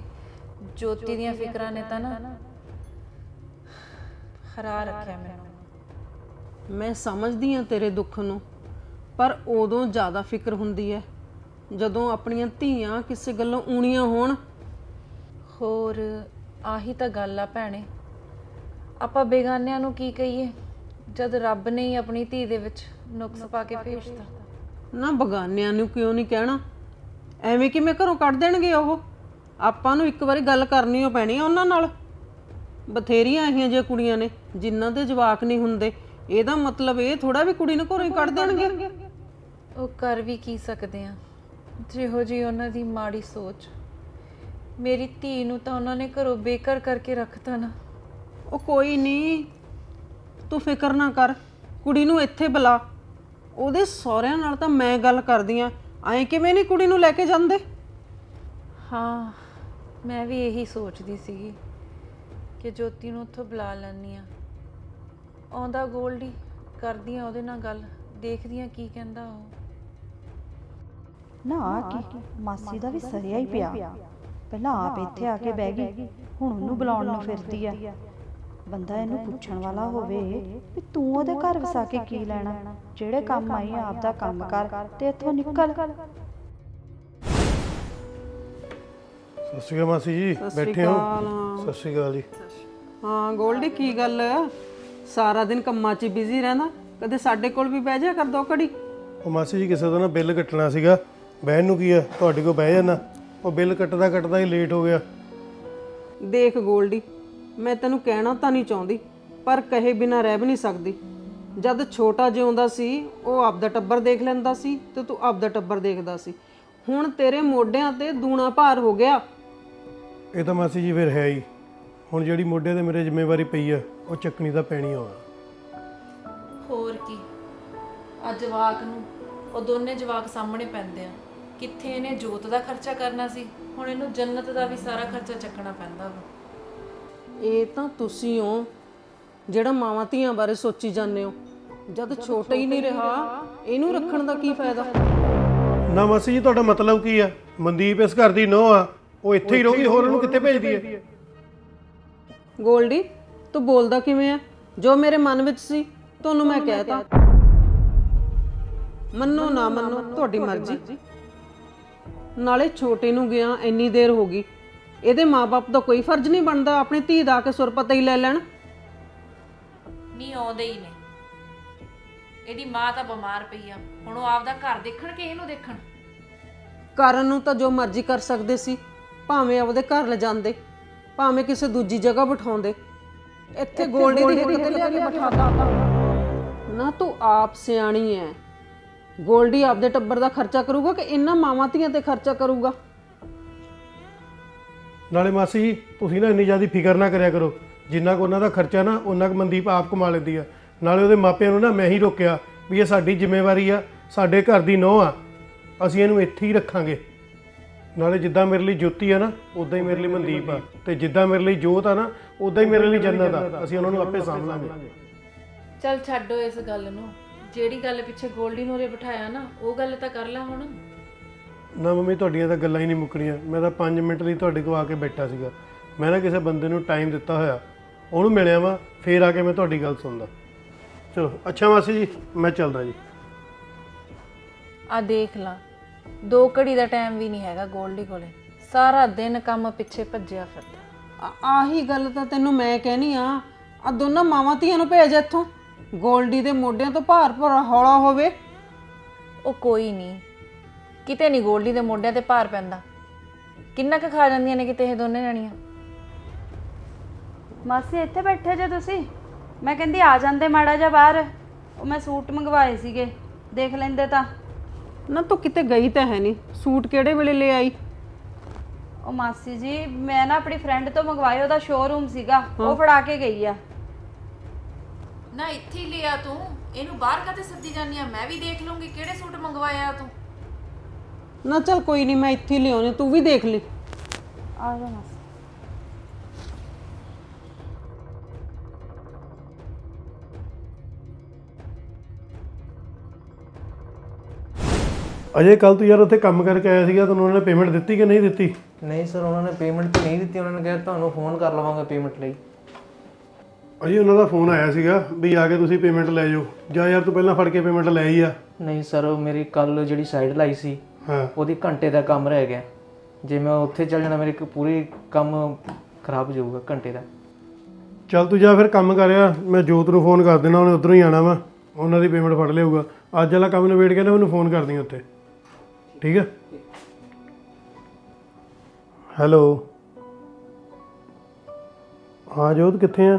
ਜੋਤੀ ਦੀਆਂ ਫਿਕਰਾਂ ਨੇ ਤਾਂ ਨਾ ਹਰਾ ਰੱਖਿਆ ਮੈਨੂੰ। ਮੈਂ ਸਮਝਦੀ ਹਾਂ ਤੇਰੇ ਦੁੱਖ ਨੂੰ ਪਰ ਉਦੋਂ ਜ਼ਿਆਦਾ ਫਿਕਰ ਹੁੰਦੀ ਹੈ। ਜਦੋਂ ਆਪਣੀਆਂ ਧੀਆਂ ਕਿਸੇ ਗੱਲੋਂ ਊਣੀਆਂ ਹੋਣ। ਹੋਰ ਆਹੀ ਤਾਂ ਗੱਲ ਆ ਭੈਣੇ। ਆਪਾਂ ਬੇਗਾਨਿਆਂ ਨੂੰ ਕੀ ਕਹੀਏ? ਜਦ ਰੱਬ ਨੇ ਹੀ ਆਪਣੀ ਧੀ ਦੇ ਵਿੱਚ ਨੁਕਸ ਪਾ ਕੇ ਭੇਜਤਾ। ਨਾ ਬਗਾਨਿਆਂ ਨੂੰ ਕਿਉਂ ਨਹੀਂ ਕਹਿਣਾ? ਐਵੇਂ ਕਿਵੇਂ ਘਰੋਂ ਕੱਢ ਦੇਣਗੇ ਉਹ? ਆਪਾਂ ਨੂੰ ਇੱਕ ਵਾਰੀ ਗੱਲ ਕਰਨੀ ਓ ਪੈਣੀ ਆ ਉਹਨਾਂ ਨਾਲ। ਬਥੇਰੀਆਂ ਆਹੀਆਂ ਜੇ ਕੁੜੀਆਂ ਨੇ ਜਿਨ੍ਹਾਂ ਦੇ ਜਵਾਕ ਨਹੀਂ ਹੁੰਦੇ। ਇਹਦਾ ਮਤਲਬ ਇਹ ਥੋੜਾ ਵੀ ਕੁੜੀ ਨੂੰ ਘਰੋਂ ਹੀ ਕੱਢ ਦੇਣਗੇ। ਉਹ ਕਰ ਵੀ ਕੀ ਸਕਦੇ ਆ? ਜਿਹੋ ਜੀ ਉਹਨਾਂ ਦੀ ਮਾੜੀ ਸੋਚ। ਮੇਰੀ ਧੀ ਨੂੰ ਤਾਂ ਉਹਨਾਂ ਨੇ ਘਰੋਂ ਬੇਕਰ ਕਰਕੇ ਰੱਖਤਾ ਨਾ। ਉਹ ਕੋਈ ਨਹੀਂ ਤੂੰ ਫਿਕਰ ਨਾ ਕਰ ਕੁੜੀ ਨੂੰ ਇੱਥੇ ਬੁਲਾ। ਉਹਦੇ ਸਹੁਰਿਆਂ ਨਾਲ ਤਾਂ ਮੈਂ ਗੱਲ ਕਰਦੀ ਆ। ਐਂ ਕਿਵੇਂ ਨਹੀਂ ਕੁੜੀ ਨੂੰ ਲੈ ਕੇ ਜਾਂਦੇ? ਹਾਂ ਮੈਂ ਵੀ ਇਹੀ ਸੋਚਦੀ ਸੀਗੀ ਕਿ ਜੋਤੀ ਨੂੰ ਉੱਥੋਂ ਬੁਲਾ ਲੈਣੀ ਆ ਆਉਂਦਾ ਗੋਲਡੀ ਕਰਦੀ ਆ ਉਹਦੇ ਨਾਲ ਗੱਲ ਦੇਖਦੀ ਆ ਕੀ ਕਹਿੰਦਾ ਉਹ। ਨਾ ਆ ਕੀ? ਮਾਸੀ ਦਾ ਵੀ ਸਰਿਆ ਹੀ ਪਿਆ। ਪਹਿਲਾਂ ਆਪ ਇੱਥੇ ਆ ਕੇ ਬਹਿ ਗਈ। ਹੁਣ ਉਹਨੂੰ ਬੁਲਾਉਣ ਨੂੰ ਫਿਰਦੀ ਆ। ਬੰਦਾ ਇਹਨੂੰ ਪੁੱਛਣ ਵਾਲਾ ਹੋਵੇ ਵੀ ਤੂੰ ਉਹਦੇ ਘਰ ਵਸਾ ਕੇ ਕੀ ਲੈਣਾ? ਜਿਹੜੇ ਕੰਮ ਆਈ ਆ, ਆਪ ਦਾ ਕੰਮ ਕਰ ਤੇ ਇੱਥੋਂ ਨਿਕਲ। ਸਤਿ ਸ਼੍ਰੀ ਅਕਾਲ ਮਾਸੀ ਜੀ ਬੈਠੇ ਹੋ? ਸਤਿ ਸ਼੍ਰੀ ਅਕਾਲ ਜੀ। ਹਾਂ ਗੋਲਡੀ ਕੀ ਗੱਲ? ਸਾਰਾ ਦਿਨ ਕੰਮਾਂ 'ਚ ਬਿਜ਼ੀ ਰਹਿੰਦਾ? ਕਦੇ ਸਾਡੇ ਕੋਲ ਵੀ ਬਹਿ ਜਾ ਕਰ ਦੋ ਘੜੀ? ਉਹ ਮਾਸੀ ਜੀ ਕਿਸੇ ਦਾ ਨਾ ਬਿੱਲ ਕੱਟਣਾ ਸੀਗਾ। ਬਹਿਣ ਨੂੰ ਕੀ ਆ? ਤੁਹਾਡੇ ਕੋਲ ਬਹਿ ਜਾਣਾ ਉਹ ਬਿੱਲ ਕੱਟਦਾ ਕੱਟਦਾ ਹੀ ਲੇਟ ਹੋ ਗਿਆ। ਦੇਖ ਗੋਲਡੀ ਮੈਂ ਤੈਨੂੰ ਕਹਿਣਾ ਤਾਂ ਨਹੀਂ ਚਾਹੁੰਦੀ ਪਰ ਕਹੇ ਬਿਨਾ ਰਹਿ ਵੀ ਨਹੀਂ ਸਕਦੀ। ਜਦ ਛੋਟਾ ਜਿਉਂਦਾ ਸੀ ਉਹ ਆਪਦਾ ਟੱਬਰ ਦੇਖ ਲੈਂਦਾ ਸੀ ਤੇ ਤੂੰ ਆਪਦਾ ਟੱਬਰ ਦੇਖਦਾ ਸੀ। ਹੁਣ ਤੇਰੇ ਮੋਢਿਆਂ ਤੇ ਦੂਣਾ ਭਾਰ ਹੋ ਗਿਆ। ਇਹ ਤਾਂ ਮਾਸੀ ਜੀ ਫਿਰ ਹੈ ਹੀ। ਹੁਣ ਜਿਹੜੀ ਮੋਢੇ ਤੇ ਮੇਰੇ ਜ਼ਿੰਮੇਵਾਰੀ ਪਈ ਆ ਉਹ ਚੱਕਣੀ ਤਾਂ ਪੈਣੀ ਆ ਹੋਰ ਕੀ? ਆ ਜਵਾਕ ਨੂੰ ਉਹ ਦੋਨੇ ਜਵਾਕ ਸਾਹਮਣੇ ਪੈਂਦੇ ਆ। ਕਿੱਥੇ ਇਹਨੇ ਜੋਤ ਦਾ ਖਰਚਾ ਕਰਨਾ ਸੀ? ਹੁਣ ਇਹਨੂੰ ਜੰਨਤ ਦਾ ਵੀ ਸਾਰਾ ਖਰਚਾ ਚੱਕਣਾ ਪੈਂਦਾ ਵਾ। ਇਹ ਤਾਂ ਤੁਸੀਂ ਹੋ ਜਿਹੜਾ ਮਾਵਾਂ ਧੀਆਂ ਬਾਰੇ ਸੋਚੀ ਜਾਂਦੇ ਹੋ। ਜਦ ਛੋਟਾ ਹੀ ਨਹੀਂ ਰਿਹਾ ਇਹਨੂੰ ਰੱਖਣ ਦਾ ਕੀ ਫਾਇਦਾ? ਨਾ ਮਾਸੀ ਜੀ ਤੁਹਾਡਾ ਮਤਲਬ ਕੀ ਆ? ਮਨਦੀਪ ਇਸ ਘਰ ਦੀ ਨੋ ਆ। ਉਹ ਇੱਥੇ ਹੀ ਰਹੂਗੀ ਹੋਰ ਉਹਨੂੰ ਕਿੱਥੇ ਭੇਜਦੀ ਹੈ? ਗੋਲਡੀ ਤੂੰ ਬੋਲਦਾ ਕਿਵੇਂ ਆ? ਜੋ ਮੇਰੇ ਮਨ ਵਿੱਚ ਸੀ ਤੁਹਾਨੂੰ ਮੈਂ ਕਹਿਤਾ। ਮੰਨੋ ਨਾ ਮੰਨੋ ਤੁਹਾਡੀ ਮਰਜ਼ੀ। ਨਾਲੇ ਛੋਟੇ ਨੂੰ ਗਿਆ ਇੰਨੀ ਦੇਰ ਹੋ ਗਈ। ਇਹਦੇ ਮਾਪੇ ਦਾ ਕੋਈ ਫਰਜ਼ ਨਹੀਂ ਬਣਦਾ ਆਪਣੀ ਧੀ ਦਾ ਕੇ ਸੁਰ ਪਤਾ ਹੀ ਲੈ ਲੈਣ। ਨਹੀਂ ਆਉਂਦੇ ਹੀ ਨੇ। ਇਹਦੀ ਮਾਂ ਤਾਂ ਬਿਮਾਰ ਪਈ ਆ। ਹੁਣ ਉਹ ਆਪਦਾ ਘਰ ਦੇਖਣ ਕਿ ਇਹਨੂੰ ਦੇਖਣ? ਕਰਨ ਨੂੰ ਤਾਂ ਜੋ ਮਰਜ਼ੀ ਕਰ ਸਕਦੇ ਸੀ। ਭਾਵੇਂ ਆਪਦੇ ਘਰ ਲਿਜਾਂਦੇ ਭਾਵੇਂ ਕਿਸੇ ਦੂਜੀ ਜਗ੍ਹਾ ਬਿਠਾਉਂਦੇ। ਇੱਥੇ ਗੋਲਡੀ ਦੀ ਹਿੱਕ ਤੇ ਲਿਆ ਕੇ ਬਿਠਾਤਾ ਨਾ ਤੂੰ ਆਪ ਸਿਆਣੀ ਐ। ਗੋਲਡੀ ਆਪਦੇ ਟੱਬਰ ਦਾ ਖਰਚਾ ਕਰੂਗਾ ਕਿ ਇਹਨਾਂ ਮਾਵਾਂ ਧੀਆਂ ਤੇ ਖਰਚਾ ਕਰੂਗਾ? ਨਾਲੇ ਮਾਸੀ ਜੀ ਤੁਸੀਂ ਨਾ ਇੰਨੀ ਜ਼ਿਆਦਾ ਫਿਕਰ ਨਾ ਕਰਿਆ ਕਰੋ। ਜਿੰਨਾ ਕੁ ਉਹਨਾਂ ਦਾ ਖਰਚਾ ਨਾ ਉਹਨਾਂ ਕੁ ਮਨਦੀਪ ਆਪ ਕਮਾ ਲੈਂਦੀ ਆ। ਨਾਲੇ ਉਹਦੇ ਮਾਪਿਆਂ ਨੂੰ ਨਾ ਮੈਂ ਹੀ ਰੋਕਿਆ ਵੀ ਇਹ ਸਾਡੀ ਜ਼ਿੰਮੇਵਾਰੀ ਆ ਸਾਡੇ ਘਰ ਦੀ ਨੋਹ ਆ। ਅਸੀਂ ਇਹਨੂੰ ਇੱਥੇ ਹੀ ਰੱਖਾਂਗੇ। ਨਾਲੇ ਜਿੱਦਾਂ ਮੇਰੇ ਲਈ ਜੋਤੀ ਆ ਨਾ ਉਦਾਂ ਹੀ ਮੇਰੇ ਲਈ ਮਨਦੀਪ ਆ। ਤੇ ਜਿੱਦਾਂ ਮੇਰੇ ਲਈ ਜੋਤ ਆ ਨਾ ਉਦਾਂ ਹੀ ਮੇਰੇ ਲਈ ਜੰਨਤ ਆ। ਅਸੀਂ ਉਹਨਾਂ ਨੂੰ ਆਪੇ ਸਾਂਭ ਲਾਂਗੇ। ਚੱਲ ਛੱਡੋ ਇਸ ਗੱਲ ਨੂੰ। ਜਿਹੜੀ ਗੱਲ ਪਿੱਛੇ ਗੋਲਡੀ ਨੂੰ ਬਿਠਾਇਆ ਨਾ ਉਹ ਗੱਲ ਤਾਂ ਕਰ ਲੈ ਹੁਣ। ਨਾ ਮੰਮੀ ਤੁਹਾਡੀਆਂ ਤਾਂ ਗੱਲਾਂ ਹੀ ਨਹੀਂ ਮੁੱਕਣੀਆਂ। ਮੈਂ ਤਾਂ 5 ਮਿੰਟ ਲਈ ਤੁਹਾਡੇ ਕੋਲ ਆ ਕੇ ਬੈਠਾ ਸੀਗਾ। ਮੈਂ ਨਾ ਕਿਸੇ ਬੰਦੇ ਨੂੰ ਟਾਈਮ ਦਿੱਤਾ ਹੋਇਆ। ਉਹਨੂੰ ਮਿਲਿਆ ਵਾਂ ਫੇਰ ਆ ਕੇ ਮੈਂ ਤੁਹਾਡੀ ਗੱਲ ਸੁਣਦਾ। ਚਲੋ ਅੱਛਾ ਮਾਸੀ ਜੀ ਮੈਂ ਚੱਲਦਾ ਜੀ। ਆ ਦੇਖ ਲਾ। ਦੋ ਘੜੀ ਦਾ ਟਾਈਮ ਵੀ ਨਹੀਂ ਹੈਗਾ ਗੋਲਡੀ ਕੋਲੇ। ਸਾਰਾ ਦਿਨ ਕੰਮ ਪਿੱਛੇ ਭੱਜਿਆ ਫਿਰਦਾ। ਆ- ਆਹੀ ਗੱਲ ਤਾਂ ਤੈਨੂੰ ਮੈਂ ਕਹਿਣੀ ਆ। ਆ ਦੋਨਾਂ ਮਾਵਾਂ ਧੀਆਂ ਨੂੰ ਭੇਜ ਇੱਥੋਂ। ਗੋਲਡੀ ਦੇ ਮੋਢਿਆਂ ਤੋਂ ਭਾਰ ਭਰਾ ਹੌਲਾ ਹੋਵੇ। ਉਹ ਕੋਈ ਨਹੀਂ। ਕਿਤੇ ਨਹੀਂ ਗੋਲਡੀ ਦੇ ਮੋਢਿਆਂ ਤੇ ਭਾਰ ਪੈਂਦਾ। ਕਿੰਨਾ ਕੁ ਖਾ ਜਾਂਦੀਆਂ ਨੇ ਕਿਤੇ ਇਹ ਦੋਨੇ ਜਣੀਆਂ? ਮਾਸੀ ਇੱਥੇ ਬੈਠੇ ਜੇ ਤੁਸੀਂ? ਮੈਂ ਕਹਿੰਦੀ ਆ ਜਾਂਦੇ ਮਾੜਾ ਜਿਹਾ ਬਾਹਰ। ਉਹ ਮੈਂ ਸੂਟ ਮੰਗਵਾਏ ਸੀਗੇ। ਦੇਖ ਲੈਂਦੇ ਤਾਂ। ਨਾ ਤੂੰ ਕਿਤੇ ਗਈ ਤਾਂ ਹੈ ਨਹੀਂ। ਸੂਟ ਕਿਹੜੇ ਵੇਲੇ ਲੈ ਆਈ? ਉਹ ਮਾਸੀ ਜੀ ਮੈਂ ਨਾ ਆਪਣੀ ਫਰੈਂਡ ਤੋਂ ਮੰਗਵਾਏ ਉਹਦਾ ਸ਼ੋਰੂਮ ਸੀਗਾ ਉਹ ਫੜਾ ਕੇ ਗਈ ਆ। ਨਾ ਇੱਥੇ ਹੀ ਲਿਆ ਤੂੰ। ਇਹਨੂੰ ਬਾਹਰ ਕਾਤੇ ਸੱਦੀ ਜਾਂਦੀ ਆ? ਮੈਂ ਵੀ ਦੇਖ ਲੂੰਗੀ ਕਿਹੜੇ ਸੂਟ ਮੰਗਵਾਇਆ ਤੂੰ। ਨਾ ਚੱਲ ਕੋਈ ਨਹੀਂ ਮੈਂ ਇੱਥੇ ਹੀ ਲਿਆਉਣੇ ਤੂੰ ਵੀ ਦੇਖ ਲਈ ਆ ਜਾ ਮਾਸੀ। ਅਜੇ ਕੱਲ ਤੂੰ ਯਾਰ ਉੱਥੇ ਕੰਮ ਕਰਕੇ ਆਇਆ ਸੀਗਾ ਤੈਨੂੰ ਉਹਨਾਂ ਨੇ ਪੇਮੈਂਟ ਦਿੱਤੀ ਕਿ ਨਹੀਂ ਦਿੱਤੀ? ਨਹੀਂ ਸਰ ਉਹਨਾਂ ਨੇ ਪੇਮੈਂਟ ਤਾਂ ਨਹੀਂ ਦਿੱਤੀ ਉਹਨਾਂ ਨੇ ਕਿਹਾ ਤੁਹਾਨੂੰ ਫੋਨ ਕਰ ਲਵਾਂਗਾ ਪੇਮੈਂਟ ਲਈ। ਅਜੇ ਉਹਨਾਂ ਦਾ ਫੋਨ ਆਇਆ ਸੀਗਾ ਵੀ ਆ ਕੇ ਤੁਸੀਂ ਪੇਮੈਂਟ ਲੈ ਜਾਓ। ਜਾਂ ਯਾਰ ਤੂੰ ਪਹਿਲਾਂ ਫੜ ਕੇ ਪੇਮੈਂਟ ਲੈ ਆਈ ਆ। ਨਹੀਂ ਸਰ ਉਹ ਮੇਰੀ ਕੱਲ ਜਿਹੜੀ ਸਾਈਡ ਲਾਈ ਸੀ ਹਾਂ। ਉਹਦੀ ਘੰਟੇ ਦਾ ਕੰਮ ਰਹਿ ਗਿਆ। ਜੇ ਮੈਂ ਉੱਥੇ ਚੱਲ ਜਾਣਾ ਮੇਰੇ ਇੱਕ ਪੂਰੀ ਕੰਮ ਖਰਾਬ ਹੋ ਜਾਊਗਾ ਘੰਟੇ ਦਾ। ਚੱਲ ਤੂੰ ਜਾ ਫਿਰ ਕੰਮ ਕਰਿਆ ਮੈਂ ਜੋਤ ਨੂੰ ਫੋਨ ਕਰ ਦੇਣਾ ਉਹਨੇ ਉਧਰੋਂ ਹੀ ਆਣਾ ਵਾ। ਉਹਨਾਂ ਦੀ ਪੇਮੈਂਟ ਫੜ ਲਿਆਊਗਾ। ਅੱਜ ਵਾਲਾ ਕੰਮ ਨਿਬੇੜ ਕੇ ਨਾ ਮੈਨੂੰ ਫੋਨ ਕਰਦੀ ਉੱਥੇ। ਠੀਕ ਹੈ? ਹੈਲੋ ਹਾਂ, ਜੋਤ ਕਿੱਥੇ ਆ?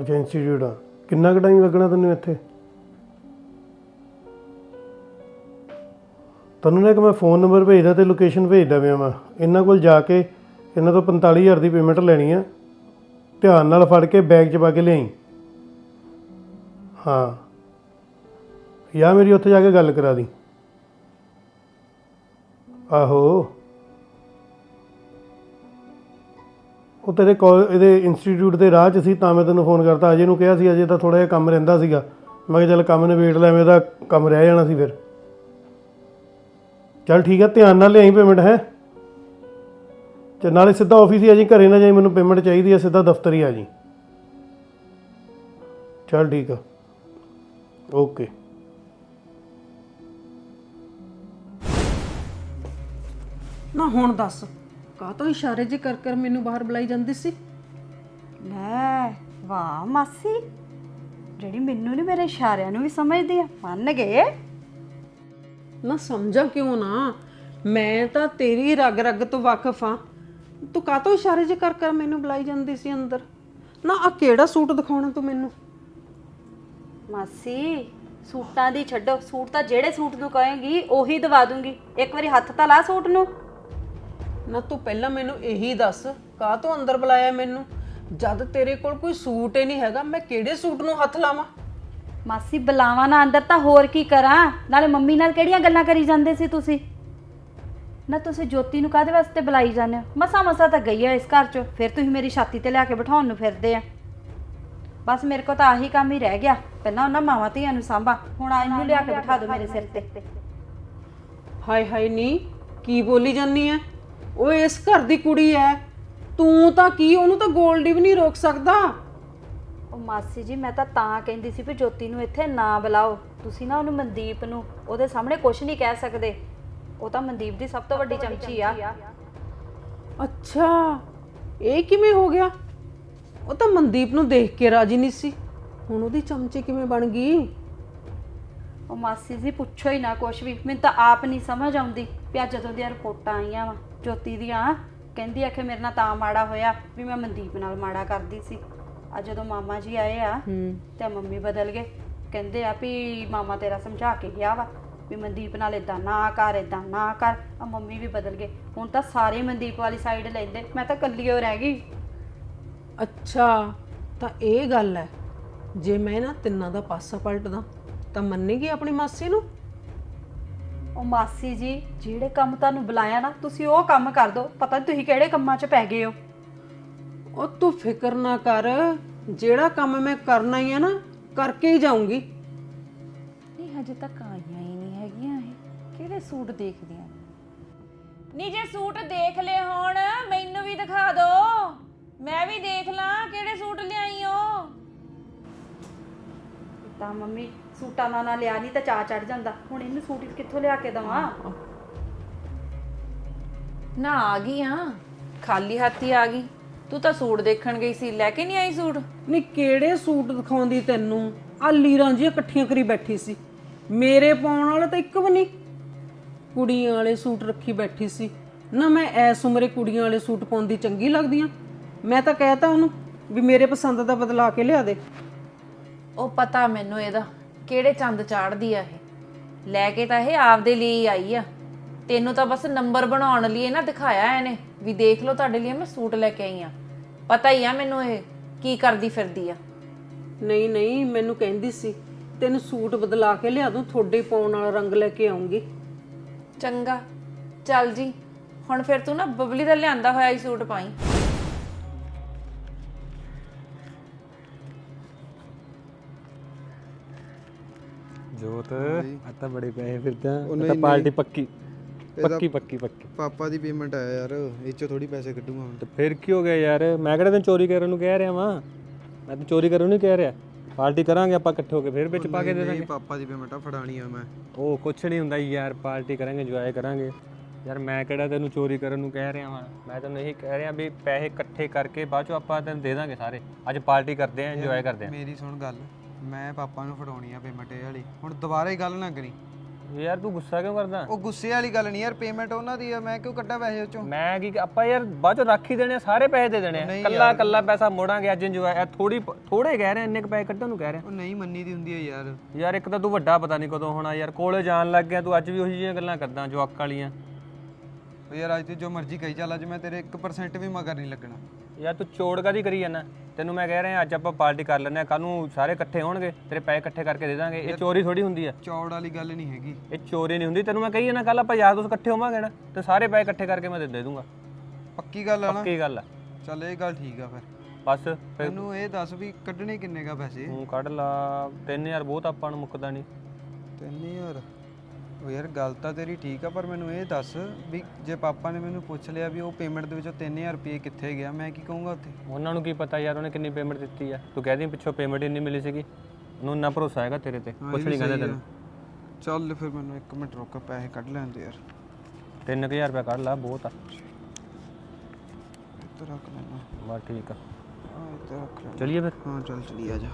ਅੱਛਾ ਇੰਸਟੀਚਿਊਟ ਆ। ਕਿੰਨਾ ਕੁ ਟਾਈਮ ਲੱਗਣਾ ਤੈਨੂੰ ਇੱਥੇ? ਤੁਹਾਨੂੰ ਨਾ ਇੱਕ ਮੈਂ ਫੋਨ ਨੰਬਰ ਭੇਜਦਾ ਤੇ ਲੋਕੇਸ਼ਨ ਭੇਜਦਾ ਪਿਆ ਮੈਂ ਇਹਨਾਂ ਕੋਲ ਜਾ ਕੇ ਇਹਨਾਂ ਤੋਂ 45000 ਦੀ ਪੇਮੈਂਟ ਲੈਣੀ ਆ। ਧਿਆਨ ਨਾਲ ਫੜ ਕੇ ਬੈਗ 'ਚ ਪਾ ਕੇ ਲਿਆਈ। ਹਾਂ। ਜਾਂ ਮੇਰੀ ਉੱਥੇ ਜਾ ਕੇ ਗੱਲ ਕਰਾ ਦੀ। ਆਹੋ। ਉਹ ਤੇਰੇ ਕੋਲ ਇਹਦੇ ਇੰਸਟੀਚਿਊਟ ਦੇ ਰਾਹ 'ਚ ਸੀ, ਤਾਂ ਮੈਂ ਤੈਨੂੰ ਫੋਨ ਕਰਤਾ। ਅਜੇ ਨੂੰ ਕਿਹਾ ਸੀ, ਅਜੇ ਤਾਂ ਥੋੜਾ ਜਿਹਾ ਕੰਮ ਰਹਿੰਦਾ ਸੀਗਾ। ਮੈਂ ਕਿਹਾ ਚੱਲ ਕੰਮ ਵੇਟ ਲੈ ਮੇਰਾ ਕੰਮ ਰਹਿ ਜਾਣਾ ਸੀ ਫਿਰ। ਚੱਲ ਠੀਕ ਹੈ ਧਿਆਨ ਨਾਲ ਲਿਆਈ ਪੇਮੈਂਟ ਹੈ। ਤੇ ਨਾਲੇ ਸਿੱਧਾ ਆਫਿਸ ਹੀ ਆ ਜੀ, ਘਰੇ ਨਾ ਜਾਈ ਮੈਨੂੰ ਪੇਮੈਂਟ ਚਾਹੀਦੀ ਹੈ ਸਿੱਧਾ ਦਫ਼ਤਰ ਹੀ ਆ ਜੀ। ਚੱਲ ਠੀਕ ਆ। ਓਕੇ ਨਾ ਹੁਣ ਦੱਸ। ਕਾਹ ਤੋਂ ਇਸ਼ਾਰੇ ਜੇ ਕਰ ਕਰ ਮੈਨੂੰ ਬਾਹਰ ਬੁਲਾਈ ਜਾਂਦੀ ਸੀ? ਲੈ ਵਾਹ ਮਾਸੀ। ਜਿਹੜੀ ਮੈਨੂੰ ਨਹੀਂ ਮੇਰੇ ਇਸ਼ਾਰਿਆਂ ਨੂੰ ਵੀ ਸਮਝਦੀ ਆ ਮੰਨ ਗਏ? ਨਾ ਸਮਝਾਂ ਕਿਉਂ ਨਾ? ਮੈਂ ਤਾਂ ਤੇਰੀ ਰਗ ਰਗ ਤੋਂ ਵਾਕਿਫ ਆ ਤੂੰ ਕਾਹ ਤੋਂ ਇਸ਼ਾਰੇ ਜੇ ਕਰ ਕਰ ਮੈਨੂੰ ਬੁਲਾਈ ਜਾਂਦੀ ਸੀ ਅੰਦਰ? ਨਾ ਆ ਕਿਹੜਾ ਸੂਟ ਦਿਖਾਉਣਾ ਤੂੰ ਮੈਨੂੰ? ਮਾਸੀ ਸੂਟਾਂ ਦੀ ਛੱਡੋ। ਸੂਟ ਤਾਂ ਜਿਹੜੇ ਸੂਟ ਨੂੰ ਕਹੇਗੀ ਉਹੀ ਦਵਾ ਦੂੰਗੀ। ਇੱਕ ਵਾਰੀ ਹੱਥ ਤਾਂ ਲਾ ਸੂਟ ਨੂੰ। ਨਾ ਤੂੰ ਪਹਿਲਾਂ ਮੈਨੂੰ ਇਹੀ ਦੱਸ ਕਾਹ ਤੋਂ ਅੰਦਰ ਬੁਲਾਇਆ ਮੈਨੂੰ? ਜਦ ਤੇਰੇ ਕੋਲ ਕੋਈ ਸੂਟ ਹੀ ਨਹੀਂ ਹੈਗਾ ਮੈਂ ਕਿਹੜੇ ਸੂਟ ਨੂੰ ਹੱਥ ਲਾਵਾਂ? ਮਾਸੀ ਬੁਲਾਵਾਂ ਨਾ ਅੰਦਰ ਤਾਂ ਹੋਰ ਕੀ ਕਰਾਂ? ਨਾਲੇ ਮੰਮੀ ਨਾਲ ਕਿਹੜੀਆਂ ਗੱਲਾਂ ਕਰੀ ਜਾਂਦੇ ਸੀ ਤੁਸੀਂ? ਨਾ ਤੁਸੀਂ ਜੋਤੀ ਨੂੰ ਕਾਹਦੇ ਵਾਸਤੇ ਬੁਲਾਈ ਜਾਂਦੇ ਹੋ? ਮਸਾ ਮਸਾ ਤਾਂ ਗਈ ਆ ਇਸ ਘਰ ਚੋਂ ਫਿਰ ਤੁਸੀਂ ਮੇਰੀ ਛਾਤੀ ਤੇ ਲਿਆ ਕੇ ਬਿਠਾਉਣ ਨੂੰ ਫਿਰਦੇ ਆ। ਬਸ ਮੇਰੇ ਕੋ ਤਾਂ ਆਹੀ ਕੰਮ ਹੀ ਰਹਿ ਗਿਆ। ਪਹਿਲਾਂ ਉਹਨਾਂ ਮਾਵਾਂ ਧੀਆਂ ਨੂੰ ਸਾਂਭਾ ਹੁਣ ਆ ਇਹਨੂੰ ਲਿਆ ਕੇ ਬਿਠਾ ਦਿਓ ਮੇਰੇ ਸਿਰ ਤੇ। ਹਾਏ ਹਾਏ ਨੀ ਕੀ ਬੋਲੀ ਜਾਨੀ ਐ? ਉਹ ਇਸ ਘਰ ਦੀ ਕੁੜੀ ਐ। ਤੂੰ ਤਾਂ ਕੀ ਉਹਨੂੰ ਤਾਂ ਗੋਲਡੀ ਵੀ ਨਹੀਂ ਰੋਕ ਸਕਦਾ? ਉਹ ਮਾਸੀ ਜੀ ਮੈਂ ਤਾਂ ਤਾਂ ਕਹਿੰਦੀ ਸੀ ਵੀ ਜੋਤੀ ਨੂੰ ਇੱਥੇ ਨਾ ਬੁਲਾਓ। ਤੁਸੀਂ ਨਾ ਉਹਨੂੰ ਮਨਦੀਪ ਨੂੰ ਉਹਦੇ ਸਾਹਮਣੇ ਕੁਝ ਨਹੀਂ ਕਹਿ ਸਕਦੇ। ਉਹ ਤਾਂ ਮਨਦੀਪ ਦੀ ਸਭ ਤੋਂ ਵੱਡੀ ਚਮਚੀ ਆ। ਅੱਛਾ ਇਹ ਕਿਵੇਂ ਹੋ ਗਿਆ? ਉਹ ਤਾਂ ਮਨਦੀਪ ਨੂੰ ਦੇਖ ਕੇ ਰਾਜੀ ਨਹੀਂ ਸੀ। ਹੁਣ ਉਹਦੀ ਚਮਚੀ ਕਿਵੇਂ ਬਣ ਗਈ? ਉਹ ਮਾਸੀ ਜੀ ਪੁੱਛੋ ਹੀ ਨਾ ਕੁਛ ਵੀ। ਮੈਨੂੰ ਤਾਂ ਆਪ ਨਹੀਂ ਸਮਝ ਆਉਂਦੀ ਵੀ ਅੱਜ ਜਦੋਂ ਦੀਆਂ ਰਿਪੋਰਟਾਂ ਆਈਆਂ ਵਾ। ਜੋਤੀ ਦੀਆਂ ਕਹਿੰਦੀ ਆ ਕਿ ਮੇਰੇ ਨਾਲ ਤਾਂ ਮਾੜਾ ਹੋਇਆ ਵੀ ਮੈਂ ਮਨਦੀਪ ਨਾਲ ਮਾੜਾ ਕਰਦੀ ਸੀ। ਅੱਜ ਜਦੋਂ ਮਾਮਾ ਜੀ ਆਏ ਆ ਤੇ ਮੰਮੀ ਬਦਲ ਗਏ। ਕਹਿੰਦੇ ਆ ਵੀ ਮਾਮਾ ਤੇਰਾ ਸਮਝਾ ਕੇ ਗਿਆ ਵਾ ਵੀ ਮਨਦੀਪ ਨਾਲ ਇਦਾਂ ਨਾ ਕਰ ਇਦਾਂ ਨਾ ਕਰ। ਆ ਮੰਮੀ ਵੀ ਬਦਲ ਗਏ। ਹੁਣ ਤਾਂ ਸਾਰੇ ਮਨਦੀਪ ਵਾਲੀ ਸਾਈਡ ਲੈਂਦੇ। ਮੈਂ ਤਾਂ ਕੱਲੀ ਹੋ ਰਹਿ ਗਈ। ਅੱਛਾ ਤਾਂ ਇਹ ਗੱਲ ਹੈ ਜੇ ਮੈਂ ਨਾ ਤਿੰਨਾਂ ਦਾ ਪਾਸਾ ਪਲਟਦਾ ਤਾਂ ਮੰਨੇਗੀ ਆਪਣੀ ਮਾਸੀ ਨੂੰ? ਉਹ ਮਾਸੀ ਜੀ ਜਿਹੜੇ ਕੰਮ ਤੁਹਾਨੂੰ ਬੁਲਾਇਆ ਨਾ ਤੁਸੀਂ ਉਹ ਕੰਮ ਕਰ ਦਿਓ। ਪਤਾ ਨਹੀਂ ਤੁਸੀਂ ਕਿਹੜੇ ਕੰਮਾਂ 'ਚ ਪੈ ਗਏ ਹੋ। ਉਹ ਤੂੰ ਫਿਕਰ ਨਾ ਕਰ ਜਿਹੜਾ ਕੰਮ ਮੈਂ ਕਰਨਾ ਹੀ ਹੈ ਨਾ ਕਰਕੇ ਹੀ ਜਾਊਂਗੀ। ਨਹੀਂ ਹਜੇ ਤੱਕ ਆਈਆਂ ਹੀ ਨਹੀਂ ਹੈਗੀਆਂ ਇਹ। ਕਿਹੜੇ ਸੂਟ ਦੇਖਦੀਆਂ ਨਹੀਂ ਜੇ ਸੂਟ ਦੇਖ ਲਏ ਹੋਣ ਮੈਨੂੰ ਵੀ ਦਿਖਾ ਦਿਓ। ਮੈਂ ਵੀ ਦੇਖ ਲਾਂ ਕਿਹੜੇ ਸੂਟ ਲਿਆਈ ਓ। ਤਾਂ ਮੰਮੀ ਸੂਟਾਂ ਦਾ ਨਾ ਲਿਆ ਨਹੀਂ ਤਾਂ ਚਾ ਚੜ ਜਾਂਦਾ। ਹੁਣ ਇਹਨੂੰ ਸੂਟ ਕਿੱਥੋਂ ਲਿਆ ਕੇ ਦਵਾਂ? ਨਾ ਆ ਗਈ ਆ। ਖਾਲੀ ਹੱਥੀ ਆ ਗਈ। ਤੂੰ ਤਾਂ ਸੂਟ ਦੇਖਣ ਗਈ ਸੀ। ਲੈ ਕੇ ਨਹੀਂ ਆਈ ਸੂਟ? ਨਹੀਂ ਕਿਹੜੇ ਸੂਟ ਦਿਖਾਉਂਦੀ ਤੈਨੂੰ? ਆ ਲੀਰਾਂ ਜਿਹੀਆਂ ਇਕੱਠੀਆਂ ਕਰੀ ਬੈਠੀ ਸੀ। ਮੇਰੇ ਪਾਉਣ ਵਾਲੇ ਤਾਂ ਇੱਕ ਵੀ ਨਹੀਂ ਕੁੜੀਆਂ ਵਾਲੇ ਸੂਟ ਰੱਖੀ ਬੈਠੀ ਸੀ। ਨਾ ਮੈਂ ਐਸ ਉਮਰੇ ਕੁੜੀਆਂ ਵਾਲੇ ਸੂਟ ਪਾਉਂਦੀ ਚੰਗੀ ਲੱਗਦੀਆਂ। ਮੈਂ ਤਾਂ ਕਹਿਤਾ ਉਹਨੂੰ ਵੀ ਮੇਰੇ ਪਸੰਦ ਦਾ ਬਦਲਾ ਕੇ ਲਿਆ ਦੇ। ਉਹ ਪਤਾ ਮੈਨੂੰ ਇਹਦਾ ਕਿਹੜੇ ਚੰਦ ਚਾੜਦੀ ਆ ਇਹ। ਲੈ ਕੇ ਤਾਂ ਇਹ ਆਪਦੇ ਲਈ ਹੀ ਆਈ ਆ। ਤੈਨੂੰ ਤਾਂ ਬਸ ਨੰਬਰ ਬਣਾਉਣ ਲਈ ਨਾ ਦਿਖਾਇਆ ਇਹਨੇ ਵੀ ਦੇਖ ਲਓ ਤੁਹਾਡੇ ਲਈ ਮੈਂ ਸੂਟ ਲੈ ਕੇ ਆਈ ਆ। ਪਤਾ ਹੀ ਆ ਮੈਨੂੰ ਇਹ ਕੀ ਕਰਦੀ ਫਿਰਦੀ ਆ। ਨਹੀਂ ਨਹੀਂ ਮੈਨੂੰ ਕਹਿੰਦੀ ਸੀ ਤੈਨੂੰ ਸੂਟ ਬਦਲਾ ਕੇ ਲਿਆ ਦੂੰ ਤੁਹਾਡੇ ਪਾਉਣ ਵਾਲਾ ਰੰਗ ਲੈ ਕੇ ਆਉਂਗੀ। ਚੰਗਾ ਚੱਲ ਜੀ ਹੁਣ ਫਿਰ ਤੂੰ ਨਾ ਬਬਲੀ ਦਾ ਲਿਆਂਦਾ ਹੋਇਆ ਹੀ ਸੂਟ ਪਾਈ। ਜੋਤ ਆ ਤਾਂ ਬੜੇ ਪੈਸੇ ਫਿਰਦਾ ਆ। ਤਾਂ ਪਾਰਟੀ ਪੱਕੀ। ਪੱਕੀ ਪੱਕੀ ਪੱਕੀ। ਪਾਪਾ ਦੀ ਪੇਮੈਂਟ ਆਇਆ ਯਾਰ ਇਹ ਚੋਂ ਥੋੜੀ ਪੈਸੇ ਕੱਢੂਗਾ ਹੁਣ। ਤੇ ਫਿਰ ਕੀ ਹੋ ਗਿਆ ਯਾਰ? ਮੈਂ ਕਿਹੜਾ ਤੈਨੂੰ ਚੋਰੀ ਕਰਨ ਨੂੰ ਕਹਿ ਰਿਹਾ ਵਾਂ? ਮੈਂ ਤਾਂ ਚੋਰੀ ਕਰਨ ਨੂੰ ਨਹੀਂ ਕਹਿ ਰਿਹਾ। ਪਾਰਟੀ ਕਰਾਂਗੇ ਆਪਾਂ ਇਕੱਠੇ ਹੋ ਕੇ ਫਿਰ ਵਿੱਚ ਪਾ ਕੇ ਦੇ ਨਹੀਂ ਪਾਪਾ ਦੀ ਪੇਮੈਂਟ ਆ ਫੜਾਣੀ ਆ ਮੈਂ। ਉਹ ਕੁਛ ਨਹੀਂ ਹੁੰਦਾ ਯਾਰ ਪਾਰਟੀ ਕਰਾਂਗੇ ਇੰਜੋਏ ਕਰਾਂਗੇ। ਯਾਰ ਮੈਂ ਕਿਹੜਾ ਤੈਨੂੰ ਚੋਰੀ ਕਰਨ ਨੂੰ ਕਹਿ ਰਿਹਾ ਵਾਂ? ਮੈਂ ਤੈਨੂੰ ਇਹੀ ਕਹਿ ਰਿਹਾ ਵੀ ਪੈਸੇ ਇਕੱਠੇ ਕਰਕੇ ਬਾਅਦ ਚੋਂ ਆਪਾਂ ਤੈਨੂੰ ਦੇ ਦਾਂਗੇ ਸਾਰੇ। ਅੱਜ ਪਾਰਟੀ ਕਰਦੇ ਆਂ ਇੰਜੋਏ ਕਰਦੇ ਆਂ। ਮੇਰੀ ਸੁਣ ਗੱਲ। ਮੈਂ ਪਾਪਾ ਨੂੰ ਫੜਾਉਣੀ ਆ ਪੇਮੈਂਟ ਇਹ ਵਾਲੀ। ਹੁਣ ਦੁਬਾਰਾ ਹੀ ਗੱਲ ਨਾ ਕਰੀ। ਯਾਰ ਤੂੰ ਗੁੱਸਾ ਕਿਉਂ ਕਰਦਾ? ਉਹ ਗੁੱਸੇ ਵਾਲੀ ਗੱਲ ਨਹੀਂ ਯਾਰ ਪੇਮੈਂਟ ਉਹਨਾਂ ਦੀ ਆ ਮੈਂ ਕਿਉਂ ਕੱਢਾਂ ਪੈਸੇ ਉਹ ਚੋਂ? ਮੈਂ ਕੀ ਆਪਾਂ ਯਾਰ ਬਾਅਦ ਚੋਂ ਰੱਖ ਹੀ ਦੇਣੇ ਆ, ਸਾਰੇ ਪੈਸੇ ਦੇ ਦੇਣੇ ਆ। ਨਹੀਂ ਕੱਲਾ ਕੱਲਾ ਪੈਸਾ ਮੋੜਾਂਗੇ ਅੱਜ ਇੰਜੋਏ ਥੋੜੀ ਥੋੜੇ ਕਹਿ ਰਿਹਾ ਇੰਨੇ ਕ ਪੈਸੇ ਕੱਢਣ ਨੂੰ ਕਹਿ ਰਿਹਾ ਉਹ ਨਹੀਂ ਮੰਨੀ ਦੀ ਹੁੰਦੀ ਆ ਯਾਰ। ਯਾਰ ਇੱਕ ਤਾਂ ਤੂੰ ਵੱਡਾ ਪਤਾ ਨਹੀਂ ਕਦੋਂ ਹੋਣਾ ਯਾਰ ਕੋਲੇ ਜਾਣ ਲੱਗ ਗਿਆ ਤੂੰ ਅੱਜ ਵੀ ਉਹੀ ਜਿਹੀਆਂ ਗੱਲਾਂ ਕਰਦਾ ਜਵਾਕ ਵਾਲੀਆਂ। ਉਹ ਯਾਰ ਅੱਜ ਤੇ ਜੋ ਮਰਜ਼ੀ ਕਹੀ ਚੱਲ ਅੱਜ ਮੈਂ ਤੇਰੇ 1% ਵੀ ਮਗਰ ਨਹੀਂ ਲੱਗਣਾ। ਯਾਰ ਤੂੰ ਚੋੜ ਕਾਦੀ ਕਰੀ ਜਾਂਦਾ? ਤੈਨੂੰ ਮੈਂ ਕਹਿ ਰਿਹਾ ਅੱਜ ਆਪਾਂ ਪਾਰਟੀ ਕਰ ਲੈਂਦੇ ਆ ਕੱਲ ਨੂੰ ਸਾਰੇ ਇਕੱਠੇ ਹੋਣਗੇ ਤੇਰੇ ਪੈਸੇ ਇਕੱਠੇ ਕਰਕੇ ਦੇ ਦਾਂਗੇ। ਇਹ ਚੋਰੀ ਥੋੜੀ ਹੁੰਦੀ ਆ। ਚੌੜ ਵਾਲੀ ਗੱਲ ਨਹੀਂ ਹੈਗੀ। ਇਹ ਚੋਰੀ ਨਹੀਂ ਹੁੰਦੀ ਤੈਨੂੰ ਮੈਂ ਕਹੀ ਜਾਂਦਾ ਕੱਲ ਆਪਾਂ ਯਾਰ ਦੋਸਤ ਇਕੱਠੇ ਹੋਵਾਂਗੇ ਨਾ ਤੇ ਸਾਰੇ ਪੈਸੇ ਇਕੱਠੇ ਕਰਕੇ ਮੈਂ ਦੇ ਦੇ ਦੂੰਗਾ। ਪੱਕੀ ਗੱਲ ਆ ਨਾ? ਕੀ ਗੱਲ ਆ। ਚੱਲ ਇਹ ਗੱਲ ਠੀਕ ਆ ਫਿਰ। ਬਸ ਫਿਰ ਮੈਨੂੰ ਇਹ ਦੱਸ ਵੀ ਕੱਢਣੇ ਕਿੰਨੇ ਕਾ ਪੈਸੇ? ਤੂੰ ਕੱਢ ਲਾ 3000 ਬਹੁਤ ਆਪਾਂ ਨੂੰ ਮੁੱਕਦਾ ਨਹੀਂ। 3000 ਉਹ ਯਾਰ ਗੱਲ ਤਾਂ ਤੇਰੀ ਠੀਕ ਆ ਪਰ ਮੈਨੂੰ ਇਹ ਦੱਸ ਵੀ ਜੇ ਪਾਪਾ ਨੇ ਮੈਨੂੰ ਪੁੱਛ ਲਿਆ ਵੀ ਉਹ ਪੇਮੈਂਟ ਦੇ ਵਿੱਚੋਂ 3000 ਰੁਪਏ ਕਿੱਥੇ ਗਿਆ ਮੈਂ ਕੀ ਕਹੂੰਗਾ ਉੱਥੇ? ਉਹਨਾਂ ਨੂੰ ਕੀ ਪਤਾ ਯਾਰ ਉਹਨੇ ਕਿੰਨੀ ਪੇਮੈਂਟ ਦਿੱਤੀ ਆ। ਤੂੰ ਕਹਿ ਦੀ ਪਿੱਛੋਂ ਪੇਮੈਂਟ ਇੰਨੀ ਮਿਲੀ ਸੀਗੀ। ਉਹਨੂੰ ਇੰਨਾ ਭਰੋਸਾ ਹੈਗਾ ਤੇਰੇ ਤੇ ਹਾਂ, ਕੁਛ ਵੀ ਨਹੀਂ ਕਹਿੰਦੇ ਸਹੀ ਆ। ਤੈਨੂੰ ਚੱਲ ਫਿਰ ਮੈਨੂੰ 1 ਮਿੰਟ ਰੁਕ ਪੈਸੇ ਕੱਢ ਲੈਣ ਦੇ ਯਾਰ। 3000 ਰੁਪਏ ਕੱਢ ਲਾ ਬਹੁਤ ਆ। ਇੱਧਰ ਰੱਖ ਲੈਣਾ। ਬਸ ਠੀਕ ਆ। ਆ ਇੱਧਰ ਰੱਖ ਲੈ ਚਲਿਏ ਫਿਰ? ਹਾਂ ਚੱਲ ਚਲੀ ਆ ਜਾ।